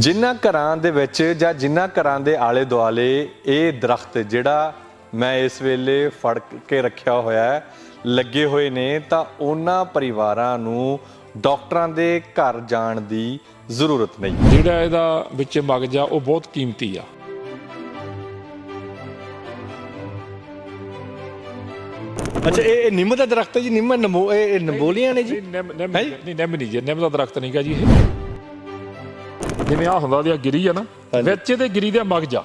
ਜਿਨ੍ਹਾਂ ਘਰਾਂ ਦੇ ਵਿੱਚ ਜਾਂ ਜਿਨ੍ਹਾਂ ਘਰਾਂ ਦੇ ਆਲੇ ਦੁਆਲੇ ਇਹ ਦਰਖਤ ਜਿਹੜਾ ਮੈਂ ਇਸ ਵੇਲੇ ਫੜ ਕੇ ਰੱਖਿਆ ਹੋਇਆ ਹੈ ਲੱਗੇ ਹੋਏ ਨੇ ਤਾਂ ਉਹਨਾਂ ਪਰਿਵਾਰਾਂ ਨੂੰ ਡਾਕਟਰਾਂ ਦੇ ਘਰ ਜਾਣ ਦੀ ਜ਼ਰੂਰਤ ਨਹੀਂ। ਜਿਹੜਾ ਇਹਦਾ ਵਿੱਚ ਮਗਜ ਆ ਉਹ ਬਹੁਤ ਕੀਮਤੀ ਆ। ਅੱਛਾ ਇਹ ਇਹ ਨਿੰਮ ਦਾ ਦਰਖਤ ਹੈ ਜੀ? ਨਿੰਮ ਨਮੋ ਇਹ ਇਹ ਨਮੋਲੀਆਂ ਨੇ ਜੀ? ਨਿੰਮ ਨਿੰਮ? ਨਹੀਂ ਨਿੰਮ ਨਹੀਂ ਜੀ ਨਿੰਮ ਦਾ ਦਰਖਤ ਨਹੀਂਗਾ ਜੀ ਇਹ। ਜਿਵੇਂ ਆ ਹੁੰਦਾ ਉਹਦੀ ਆਹ ਗਿਰੀ ਆ ਨਾ ਹਾਂਜੀ। ਵਿੱਚ ਇਹਦੇ ਗਿਰੀ ਦਾ ਮਗਜ ਆ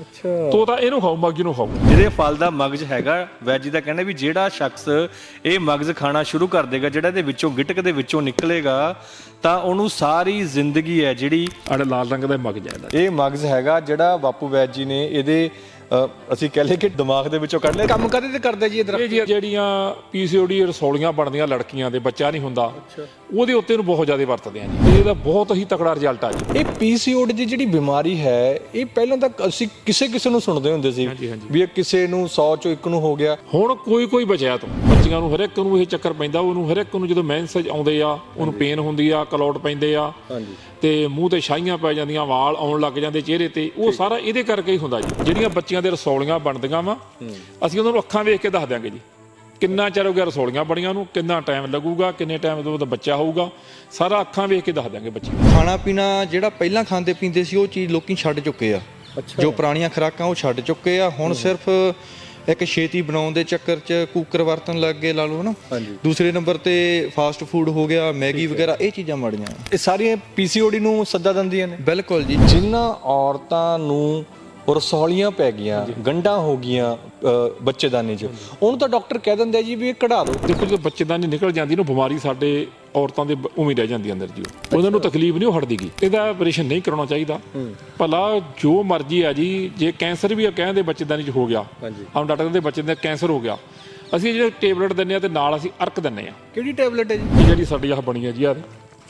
ਅੱਛਾ। ਤੋ ਤਾਂ ਇਹਨੂੰ ਖਾਓ ਮਗਜ ਨੂੰ ਖਾਓ। ਜਿਹਦੇ ਫਲ ਦਾ ਮਗਜ਼ ਹੈਗਾ ਵੈਜੀ ਦਾ ਕਹਿੰਦਾ ਵੀ ਜਿਹੜਾ ਸ਼ਖਸ ਇਹ ਮਗਜ਼ ਖਾਣਾ ਸ਼ੁਰੂ ਕਰ ਦੇਗਾ ਜਿਹੜਾ ਇਹਦੇ ਵਿੱਚੋਂ ਗਿਟਕ ਦੇ ਵਿੱਚੋਂ ਨਿਕਲੇਗਾ ਤਾਂ ਉਹਨੂੰ ਸਾਰੀ ਜ਼ਿੰਦਗੀ ਹੈ ਜਿਹੜੀ ਆੜੇ ਲਾਲ ਰੰਗ ਦਾ ਮਗਜ ਆ ਇਹਦਾ। ਇਹ ਮਗਜ਼ ਹੈਗਾ ਜਿਹੜਾ ਬਾਪੂ ਵੈਦ ਜੀ ਨੇ ਇਹਦੇ ਅ, ਅਸੀਂ ਕਹਿ ਲਏ ਕਿ ਦਿਮਾਗ ਦੇ ਵਿੱਚੋਂ ਕੱਢ ਲਿਆ ਕੰਮ ਕਦੇ ਤੇ ਕਰਦੇ ਜੀ ਇਹ ਦਰਖਤ ਇਹ ਜੀ ਜਿਹੜੀਆਂ ਪੀਸੀਓਡੀ ਰਸੌਲੀਆਂ ਬਣਦੀਆਂ ਲੜਕੀਆਂ ਦੇ ਬੱਚਾ ਨਹੀਂ ਹੁੰਦਾ ਉਹਦੇ ਉੱਤੇ ਨੂੰ ਬਹੁਤ ਜ਼ਿਆਦਾ ਵਰਤਦੇ ਆ ਜੀ। ਇਹਦਾ ਬਹੁਤ ਹੀ ਤਕੜਾ ਰਿਜ਼ਲਟ ਆ ਜੀ। ਇਹ ਪੀਸੀਓਡੀ ਦੀ ਜਿਹੜੀ ਬਿਮਾਰੀ ਹੈ ਇਹ ਪਹਿਲਾਂ ਤੱਕ ਅਸੀਂ ਕਿਸੇ ਕਿਸੇ ਨੂੰ ਸੁਣਦੇ ਹੁੰਦੇ ਸੀ ਹਾਂਜੀ, ਹਾਂਜੀ। ਵੀ ਇਹ ਕਿਸੇ ਨੂੰ 100 ਚੋਂ ਇੱਕ ਨੂੰ ਹੋ ਗਿਆ। ਹੁਣ ਕੋਈ ਕੋਈ ਬਚਿਆ ਤੋਂ। ਬੱਚੀਆਂ ਨੂੰ ਹਰ ਇੱਕ ਨੂੰ ਇਹ ਚੱਕਰ ਪੈਂਦਾ ਉਹਨੂੰ ਹਰ ਇੱਕ ਨੂੰ ਜਦੋਂ ਮੈਂਸੇਜ ਆਉਂਦੇ ਆ ਉਹਨੂੰ ਪੇਨ ਹੁੰਦੀ ਆ ਕਲੌਟ ਪੈਂਦੇ ਆ। ਹਾਂਜੀ। ਤੇ ਮੂੰਹ ਤੇ ਛਾਈਆਂ ਪੈ ਜਾਂਦੀਆਂ ਵਾਲ ਆਉਣ ਲੱਗ ਜਾਂਦੇ ਚਿਹਰੇ ਤੇ ਉਹ ਸਾਰਾ ਇਹਦੇ ਕਰਕੇ ਹੀ ਹੁੰਦਾ ਜੀ। ਜਿਹੜੀਆਂ ਬੱਚੀਆਂ ਦੇ ਰਸੌਲੀਆਂ ਬਣਦੀਆਂ ਵਾ ਅਸੀਂ ਉਹਨਾਂ ਨੂੰ ਅੱਖਾਂ ਵੇਖ ਕੇ ਦੱਸ ਦਿਆਂਗੇ ਜੀ। ਕਿੰਨਾ ਚਿਰ ਹੋ ਗਿਆ ਰਸੌਲੀਆਂ ਬੜੀਆਂ ਨੂੰ ਕਿੰਨਾ ਟਾਈਮ ਲੱਗੂਗਾ ਕਿੰਨੇ ਟਾਈਮ ਤੋਂ ਉਹਦਾ ਬੱਚਾ ਹੋਊਗਾ ਸਾਰਾ ਅੱਖਾਂ ਵੇਖ ਕੇ ਦੱਸ ਦਿਆਂਗੇ ਬੱਚੇ। ਖਾਣਾ ਪੀਣਾ ਜਿਹੜਾ ਪਹਿਲਾਂ ਖਾਂਦੇ ਪੀਂਦੇ ਸੀ ਉਹ ਚੀਜ਼ ਲੋਕੀ ਛੱਡ ਚੁੱਕੇ ਆ। ਜੋ ਪੁਰਾਣੀਆਂ ਖੁਰਾਕਾਂ ਉਹ ਛੱਡ ਚੁੱਕੇ ਆ। ਹੁਣ ਸਿਰਫ ਇੱਕ ਛੇਤੀ ਬਣਾਉਣ ਦੇ ਚੱਕਰ 'ਚ ਕੁੱਕਰ ਵਰਤਣ ਲੱਗ ਗਏ ਲਾ ਲਓ ਹਨਾ? ਹਾਂਜੀ। ਦੂਸਰੇ ਨੰਬਰ ਤੇ ਫਾਸਟ ਫੂਡ ਹੋ ਗਿਆ ਮੈਗੀ ਵਗੈਰਾ ਇਹ ਚੀਜ਼ਾਂ ਮਾੜੀਆਂ। ਇਹ ਸਾਰੀਆਂ ਪੀਸੀਓਡੀ ਨੂੰ ਸੱਦਾ ਦਿੰਦੀਆਂ ਨੇ? ਬਿਲਕੁਲ ਜੀ। ਜਿਨ੍ਹਾਂ ਔਰਤਾਂ ਨੂੰ ਰਸੌਲੀਆਂ ਪੈ ਗਈਆਂ ਗੰਢਾਂ ਹੋ ਗਈਆਂ ਬੱਚੇਦਾਨੀ 'ਚ। ਉਹਨੂੰ ਤਾਂ ਡਾਕਟਰ ਕਹਿ ਦਿੰਦੇ ਜੀ ਵੀ ਇਹ ਕਢਾ ਦਿਓ। ਦੇਖੋ ਜਦੋਂ ਬੱਚੇਦਾਨੀ ਨਿਕਲ ਜਾਂਦੀ ਨਾ ਬਿਮਾਰੀ ਸਾਡੇ ਔਰਤਾਂ ਦੇ ਉਵੇਂ ਰਹਿ ਜਾਂਦੀ ਅੰਦਰ ਜੀ ਉਹ। ਉਹਨਾਂ ਨੂੰ ਤਕਲੀਫ ਨਹੀਂ ਉਹ ਹਟਦੀਗੀ ਇਹਦਾ ਆਪਰੇਸ਼ਨ ਨਹੀਂ ਕਰਾਉਣਾ ਚਾਹੀਦਾ। ਭਲਾ ਜੋ ਮਰਜ਼ੀ ਆ ਜੀ ਜੇ ਕੈਂਸਰ ਵੀ ਆ ਕਹਿੰਦੇ ਬੱਚੇਦਾਨੀ 'ਚ ਹੋ ਗਿਆ। ਆਮ ਡਾਕਟਰ ਕਹਿੰਦੇ ਬੱਚੇ ਦਾ ਕੈਂਸਰ ਹੋ ਗਿਆ। ਅਸੀਂ ਜਿਹੜੇ ਟੇਬਲੇਟ ਦਿੰਨੇ ਆ ਤੇ ਨਾਲ ਅਸੀਂ ਅਰਕ ਦਿੰਨੇ ਆ। ਕਿਹੜੀ ਟੈਬਲੇਟ ਹੈ ਜੀ? ਜਿਹੜੀ ਸਾਡੀ ਆਹ ਬਣੀ ਆ ਜੀ ਆ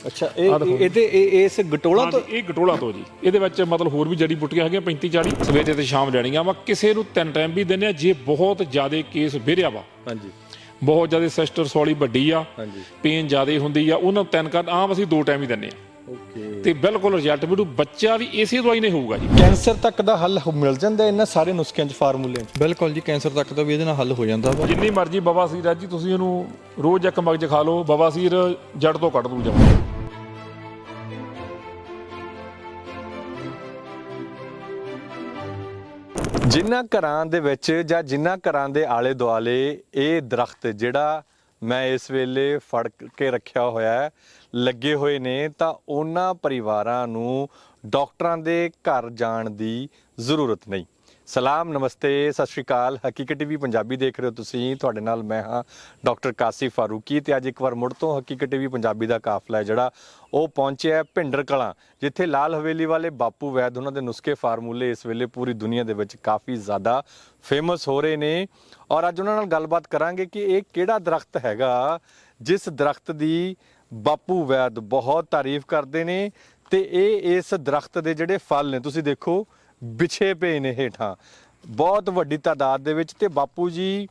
ਅੱਛਾ ਇਹ ਇਹ ਤੇ ਇਹ ਇਸ ਗਟੋਲਾ ਤੋਂ ਇਹ ਗਟੋਲਾ ਤੋਂ ਜੀ। ਇਹਦੇ ਵਿੱਚ ਮਤਲਬ ਹੋਰ ਵੀ ਜੜੀ ਬੂਟੀਆਂ ਹੈਗੀਆਂ 35 40 ਸਵੇਰੇ ਤੇ ਸ਼ਾਮ ਲੈਣੀਆਂ ਵਾ। ਕਿਸੇ ਨੂੰ ਤਿੰਨ ਟਾਈਮ ਵੀ ਦਿੰਨੇ ਆ ਜੇ ਬਹੁਤ ਜ਼ਿਆਦਾ ਕੇਸ ਵਿਰਿਆ ਵਾ। ਹਾਂਜੀ। ਬਹੁਤ ਜ਼ਿਆਦਾ ਸਿਸਟਰ ਸੌਲੀ ਵੱਡੀ ਆ ਹਾਂਜੀ। ਪੇਨ ਜ਼ਿਆਦਾ ਹੁੰਦੀ ਆ ਉਹਨਾਂ ਨੂੰ ਤਿੰਨ ਕਰ ਆਮ ਅਸੀਂ ਦੋ ਟਾਈਮ ਹੀ ਦਿੰਨੇ ਆ। ਓਕੇ ਤੇ ਬਿਲਕੁਲ ਰਿਜ਼ਲਟ ਮਿਲੂ ਬੱਚਾ ਵੀ ਇਸੇ ਦਵਾਈ ਨਹੀਂ ਹੋਊਗਾ ਜੀ। ਕੈਂਸਰ ਤੱਕ ਦਾ ਹੱਲ ਹੋ- ਮਿਲ ਜਾਂਦਾ ਇਹਨਾਂ ਸਾਰੇ ਨੁਸਖਿਆਂ 'ਚ ਫਾਰਮੂਲਿਆਂ 'ਚ? ਬਿਲਕੁਲ ਜੀ ਕੈਂਸਰ ਤੱਕ ਦਾ ਵੀ ਇਹਦੇ ਨਾਲ ਹੱਲ ਹੋ ਜਾਂਦਾ ਵਾ। ਜਿੰਨੀ ਮਰਜ਼ੀ ਬਵਾਸੀਰ ਆ ਜੀ ਤੁਸੀਂ ਇਹਨੂੰ ਰੋਜ਼ ਇੱਕ ਮਗਜ ਖਾ ਲਓ ਬਵਾਸੀਰ ਜੜ ਤੋਂ ਕੱਢ ਦੂ ਜਮਾ ਜਿਨ੍ਹਾਂ ਘਰਾਂ ਦੇ ਵਿੱਚ ਜਾਂ ਜਿਨ੍ਹਾਂ ਘਰਾਂ ਦੇ ਆਲੇ ਦੁਆਲੇ ਇਹ ਦਰਖਤ ਜਿਹੜਾ ਮੈਂ ਇਸ ਵੇਲੇ ਫੜ ਕੇ ਰੱਖਿਆ ਹੋਇਆ ਹੈ, ਲੱਗੇ ਹੋਏ ਨੇ, ਤਾਂ ਉਹਨਾਂ ਪਰਿਵਾਰਾਂ ਨੂੰ ਡਾਕਟਰਾਂ ਦੇ ਘਰ ਜਾਣ ਦੀ ਜ਼ਰੂਰਤ ਨਹੀਂ। ਸਲਾਮ, ਨਮਸਤੇ, ਸਤਿ ਸ਼੍ਰੀ ਅਕਾਲ। ਹਕੀਕਤ ਟੀਵੀ ਪੰਜਾਬੀ ਦੇਖ ਰਹੇ ਹੋ ਤੁਸੀਂ। ਤੁਹਾਡੇ ਨਾਲ ਮੈਂ ਹਾਂ ਡਾਕਟਰ ਕਾਸੀ ਫਾਰੂਕੀ ਤੇ ਅੱਜ ਇੱਕ ਵਾਰ ਮੁੜ ਤੋਂ ਹਕੀਕਤ ਟੀਵੀ ਪੰਜਾਬੀ ਦਾ ਕਾਫਲਾ ਹੈ ਜਿਹੜਾ ਉਹ ਪਹੁੰਚਿਆ ਹੈ ਭਿੰਡਰ ਕਲਾਂ, ਜਿੱਥੇ ਲਾਲ ਹਵੇਲੀ ਵਾਲੇ ਬਾਪੂ ਵੈਦ ਉਹਨਾਂ ਦੇ ਨੁਸਖੇ ਫਾਰਮੂਲੇ ਇਸ ਵੇਲੇ ਪੂਰੀ ਦੁਨੀਆ ਦੇ ਵਿੱਚ ਕਾਫੀ ਜ਼ਿਆਦਾ ਫੇਮਸ ਹੋ ਰਹੇ ਨੇ। ਔਰ ਅੱਜ ਉਹਨਾਂ ਨਾਲ ਗੱਲਬਾਤ ਕਰਾਂਗੇ ਕਿ ਇਹ ਕਿਹੜਾ ਦਰਖਤ ਹੈਗਾ, ਜਿਸ ਦਰਖਤ ਦੀ ਬਾਪੂ ਵੈਦ ਬਹੁਤ ਤਾਰੀਫ ਕਰਦੇ ਨੇ ਤੇ ਇਹ ਇਸ ਦਰਖਤ ਦੇ ਜਿਹੜੇ ਫਲ ਨੇ, ਤੁਸੀਂ ਦੇਖੋ ਵਿਛੇ ਪਏ ਨੇ ਹੇਠਾਂ। ਬਹੁਤ ਵੱਡੀ ਤਾਦਾਦ ਦੇ ਵਿੱਚ ਤੇ ਬਾਪੂ ਜੀ,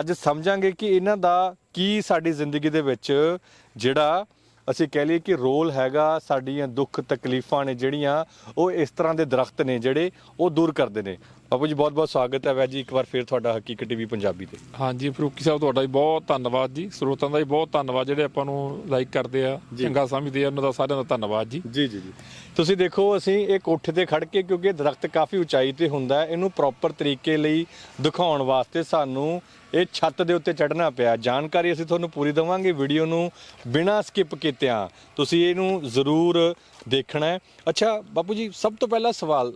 ਅੱਜ ਸਮਝਾਂਗੇ ਕਿ ਇਹਨਾਂ ਦਾ ਕੀ ਸਾਡੀ ਜ਼ਿੰਦਗੀ ਦੇ ਵਿੱਚ ਜਿਹੜਾ ਅਸੀਂ ਕਹਿ ਲਈਏ ਕਿ ਰੋਲ ਹੈਗਾ ਸਾਡੀਆਂ ਦੁੱਖ ਤਕਲੀਫਾਂ ਨੇ ਜਿਹੜੀਆਂ ਉਹ ਇਸ ਤਰ੍ਹਾਂ ਦੇ ਦਰਖਤ ਨੇ ਜਿਹੜੇ ਉਹ ਦੂਰ ਕਰਦੇ ਨੇ। ਬਾਪੂ ਜੀ ਬਹੁਤ ਬਹੁਤ ਸਵਾਗਤ ਹੈ। ਵੈਦ ਜੀ ਇੱਕ ਵਾਰ ਫੇਰ ਤੁਹਾਡਾ ਹਕੀਕਤ ਟੀਵੀ ਪੰਜਾਬੀ ਤੇ। ਹਾਂਜੀ ਫਰੂਕੀ ਸਾਹਿਬ ਤੁਹਾਡਾ ਵੀ ਬਹੁਤ ਧੰਨਵਾਦ ਜੀ। ਸਰੋਤਾਂ ਦਾ ਵੀ ਬਹੁਤ ਧੰਨਵਾਦ ਜਿਹੜੇ ਆਪਾਂ ਨੂੰ ਲਾਈਕ ਕਰਦੇ ਆ ਚੰਗਾ ਸਮਝਦੇ ਆ ਉਹਨਾਂ ਦਾ ਸਾਰਿਆਂ ਦਾ ਧੰਨਵਾਦ ਜੀ। ਜੀ ਜੀ ਜੀ। ਤੁਸੀਂ ਦੇਖੋ ਅਸੀਂ ਇਹ ਕੋਠੇ ਤੇ ਖੜ ਕੇ ਕਿਉਂਕਿ ਦਰਖਤ ਕਾਫੀ ਉਚਾਈ ਤੇ ਹੁੰਦਾ ਇਹਨੂੰ ਪ੍ਰੋਪਰ ਤਰੀਕੇ ਲਈ ਦਿਖਾਉਣ ਵਾਸਤੇ ਸਾਨੂੰ ਇਹ ਛੱਤ ਦੇ ਉੱਤੇ ਚੜ੍ਹਨਾ ਪਿਆ। ਜਾਣਕਾਰੀ ਅਸੀਂ ਤੁਹਾਨੂੰ ਪੂਰੀ ਦਵਾਂਗੇ ਵੀਡੀਓ ਨੂੰ ਬਿਨਾਂ ਸਕਿਪ ਕੀਤਿਆਂ। ਤੁਸੀਂ ਇਹਨੂੰ ਜ਼ਰੂਰ ਦੇਖਣਾ ਹੈ। ਅੱਛਾ ਬਾਪੂ ਜੀ ਸਭ ਤੋਂ ਪਹਿਲਾ ਸਵਾਲ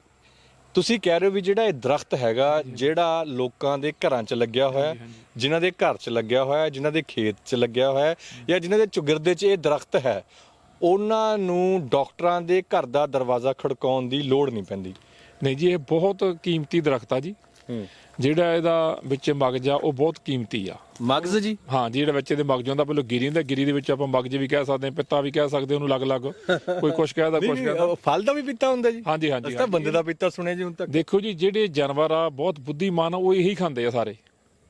ਤੁਸੀਂ ਕਹਿ ਰਹੇ ਹੋ ਵੀ ਜਿਹੜਾ ਇਹ ਦਰਖਤ ਹੈਗਾ ਜਿਹੜਾ ਲੋਕਾਂ ਦੇ ਘਰਾਂ 'ਚ ਲੱਗਿਆ ਹੋਇਆ ਜਿਨ੍ਹਾਂ ਦੇ ਘਰ 'ਚ ਲੱਗਿਆ ਹੋਇਆ ਜਿਨ੍ਹਾਂ ਦੇ ਖੇਤ 'ਚ ਲੱਗਿਆ ਹੋਇਆ ਜਾਂ ਜਿਨ੍ਹਾਂ ਦੇ ਚੁਗਿਰਦੇ 'ਚ ਇਹ ਦਰਖਤ ਹੈ ਉਹਨਾਂ ਨੂੰ ਡਾਕਟਰਾਂ ਦੇ ਘਰ ਦਾ ਦਰਵਾਜ਼ਾ ਖੜਕਾਉਣ ਦੀ ਲੋੜ ਨਹੀਂ ਪੈਂਦੀ। ਨਹੀਂ ਜੀ ਇਹ ਬਹੁਤ ਕੀਮਤੀ ਦਰਖਤ ਆ ਜੀ। ਹੂੰ। ਜਿਹੜਾ ਇਹਦਾ ਵਿੱਚ ਮਗਜ ਆ ਉਹ ਬਹੁਤ ਕੀਮਤੀ ਆ। ਮਗਜ਼ ਜੀ? ਹਾਂ ਜਿਹੜਾ ਬੱਚੇ ਦੇ ਮਗਜ ਹੁੰਦਾ ਪਹਿਲਾਂ ਗਿਰੀ ਹੁੰਦਾ ਗਿਰੀ ਦੇ ਵਿੱਚ ਆਪਾਂ ਮਗਜ ਵੀ ਕਹਿ ਸਕਦੇ ਹਾਂ ਪਿੱਤਾ ਵੀ ਕਹਿ ਸਕਦੇ ਉਹਨੂੰ ਅਲੱਗ-ਅਲੱਗ। ਕੋਈ ਕੁਛ ਕਹਿਦਾ ਕੁਛ ਕਹਿਦਾ ਫਲ ਦਾ ਵੀ ਪੀਤਾ ਹੁੰਦਾ ਜੀ। ਹਾਂਜੀ ਹਾਂਜੀ ਅਸੀਂ ਤਾਂ ਬੰਦੇ ਦਾ ਪੀਤਾ ਸੁਣਿਆ ਜੀ ਹੁਣ ਤੱਕ। ਦੇਖੋ ਜੀ ਜਿਹੜੇ ਜਾਨਵਰ ਆ ਬਹੁਤ ਬੁੱਧੀਮਾਨ ਆ ਉਹ ਇਹੀ ਖਾਂਦੇ ਆ ਸਾਰੇ।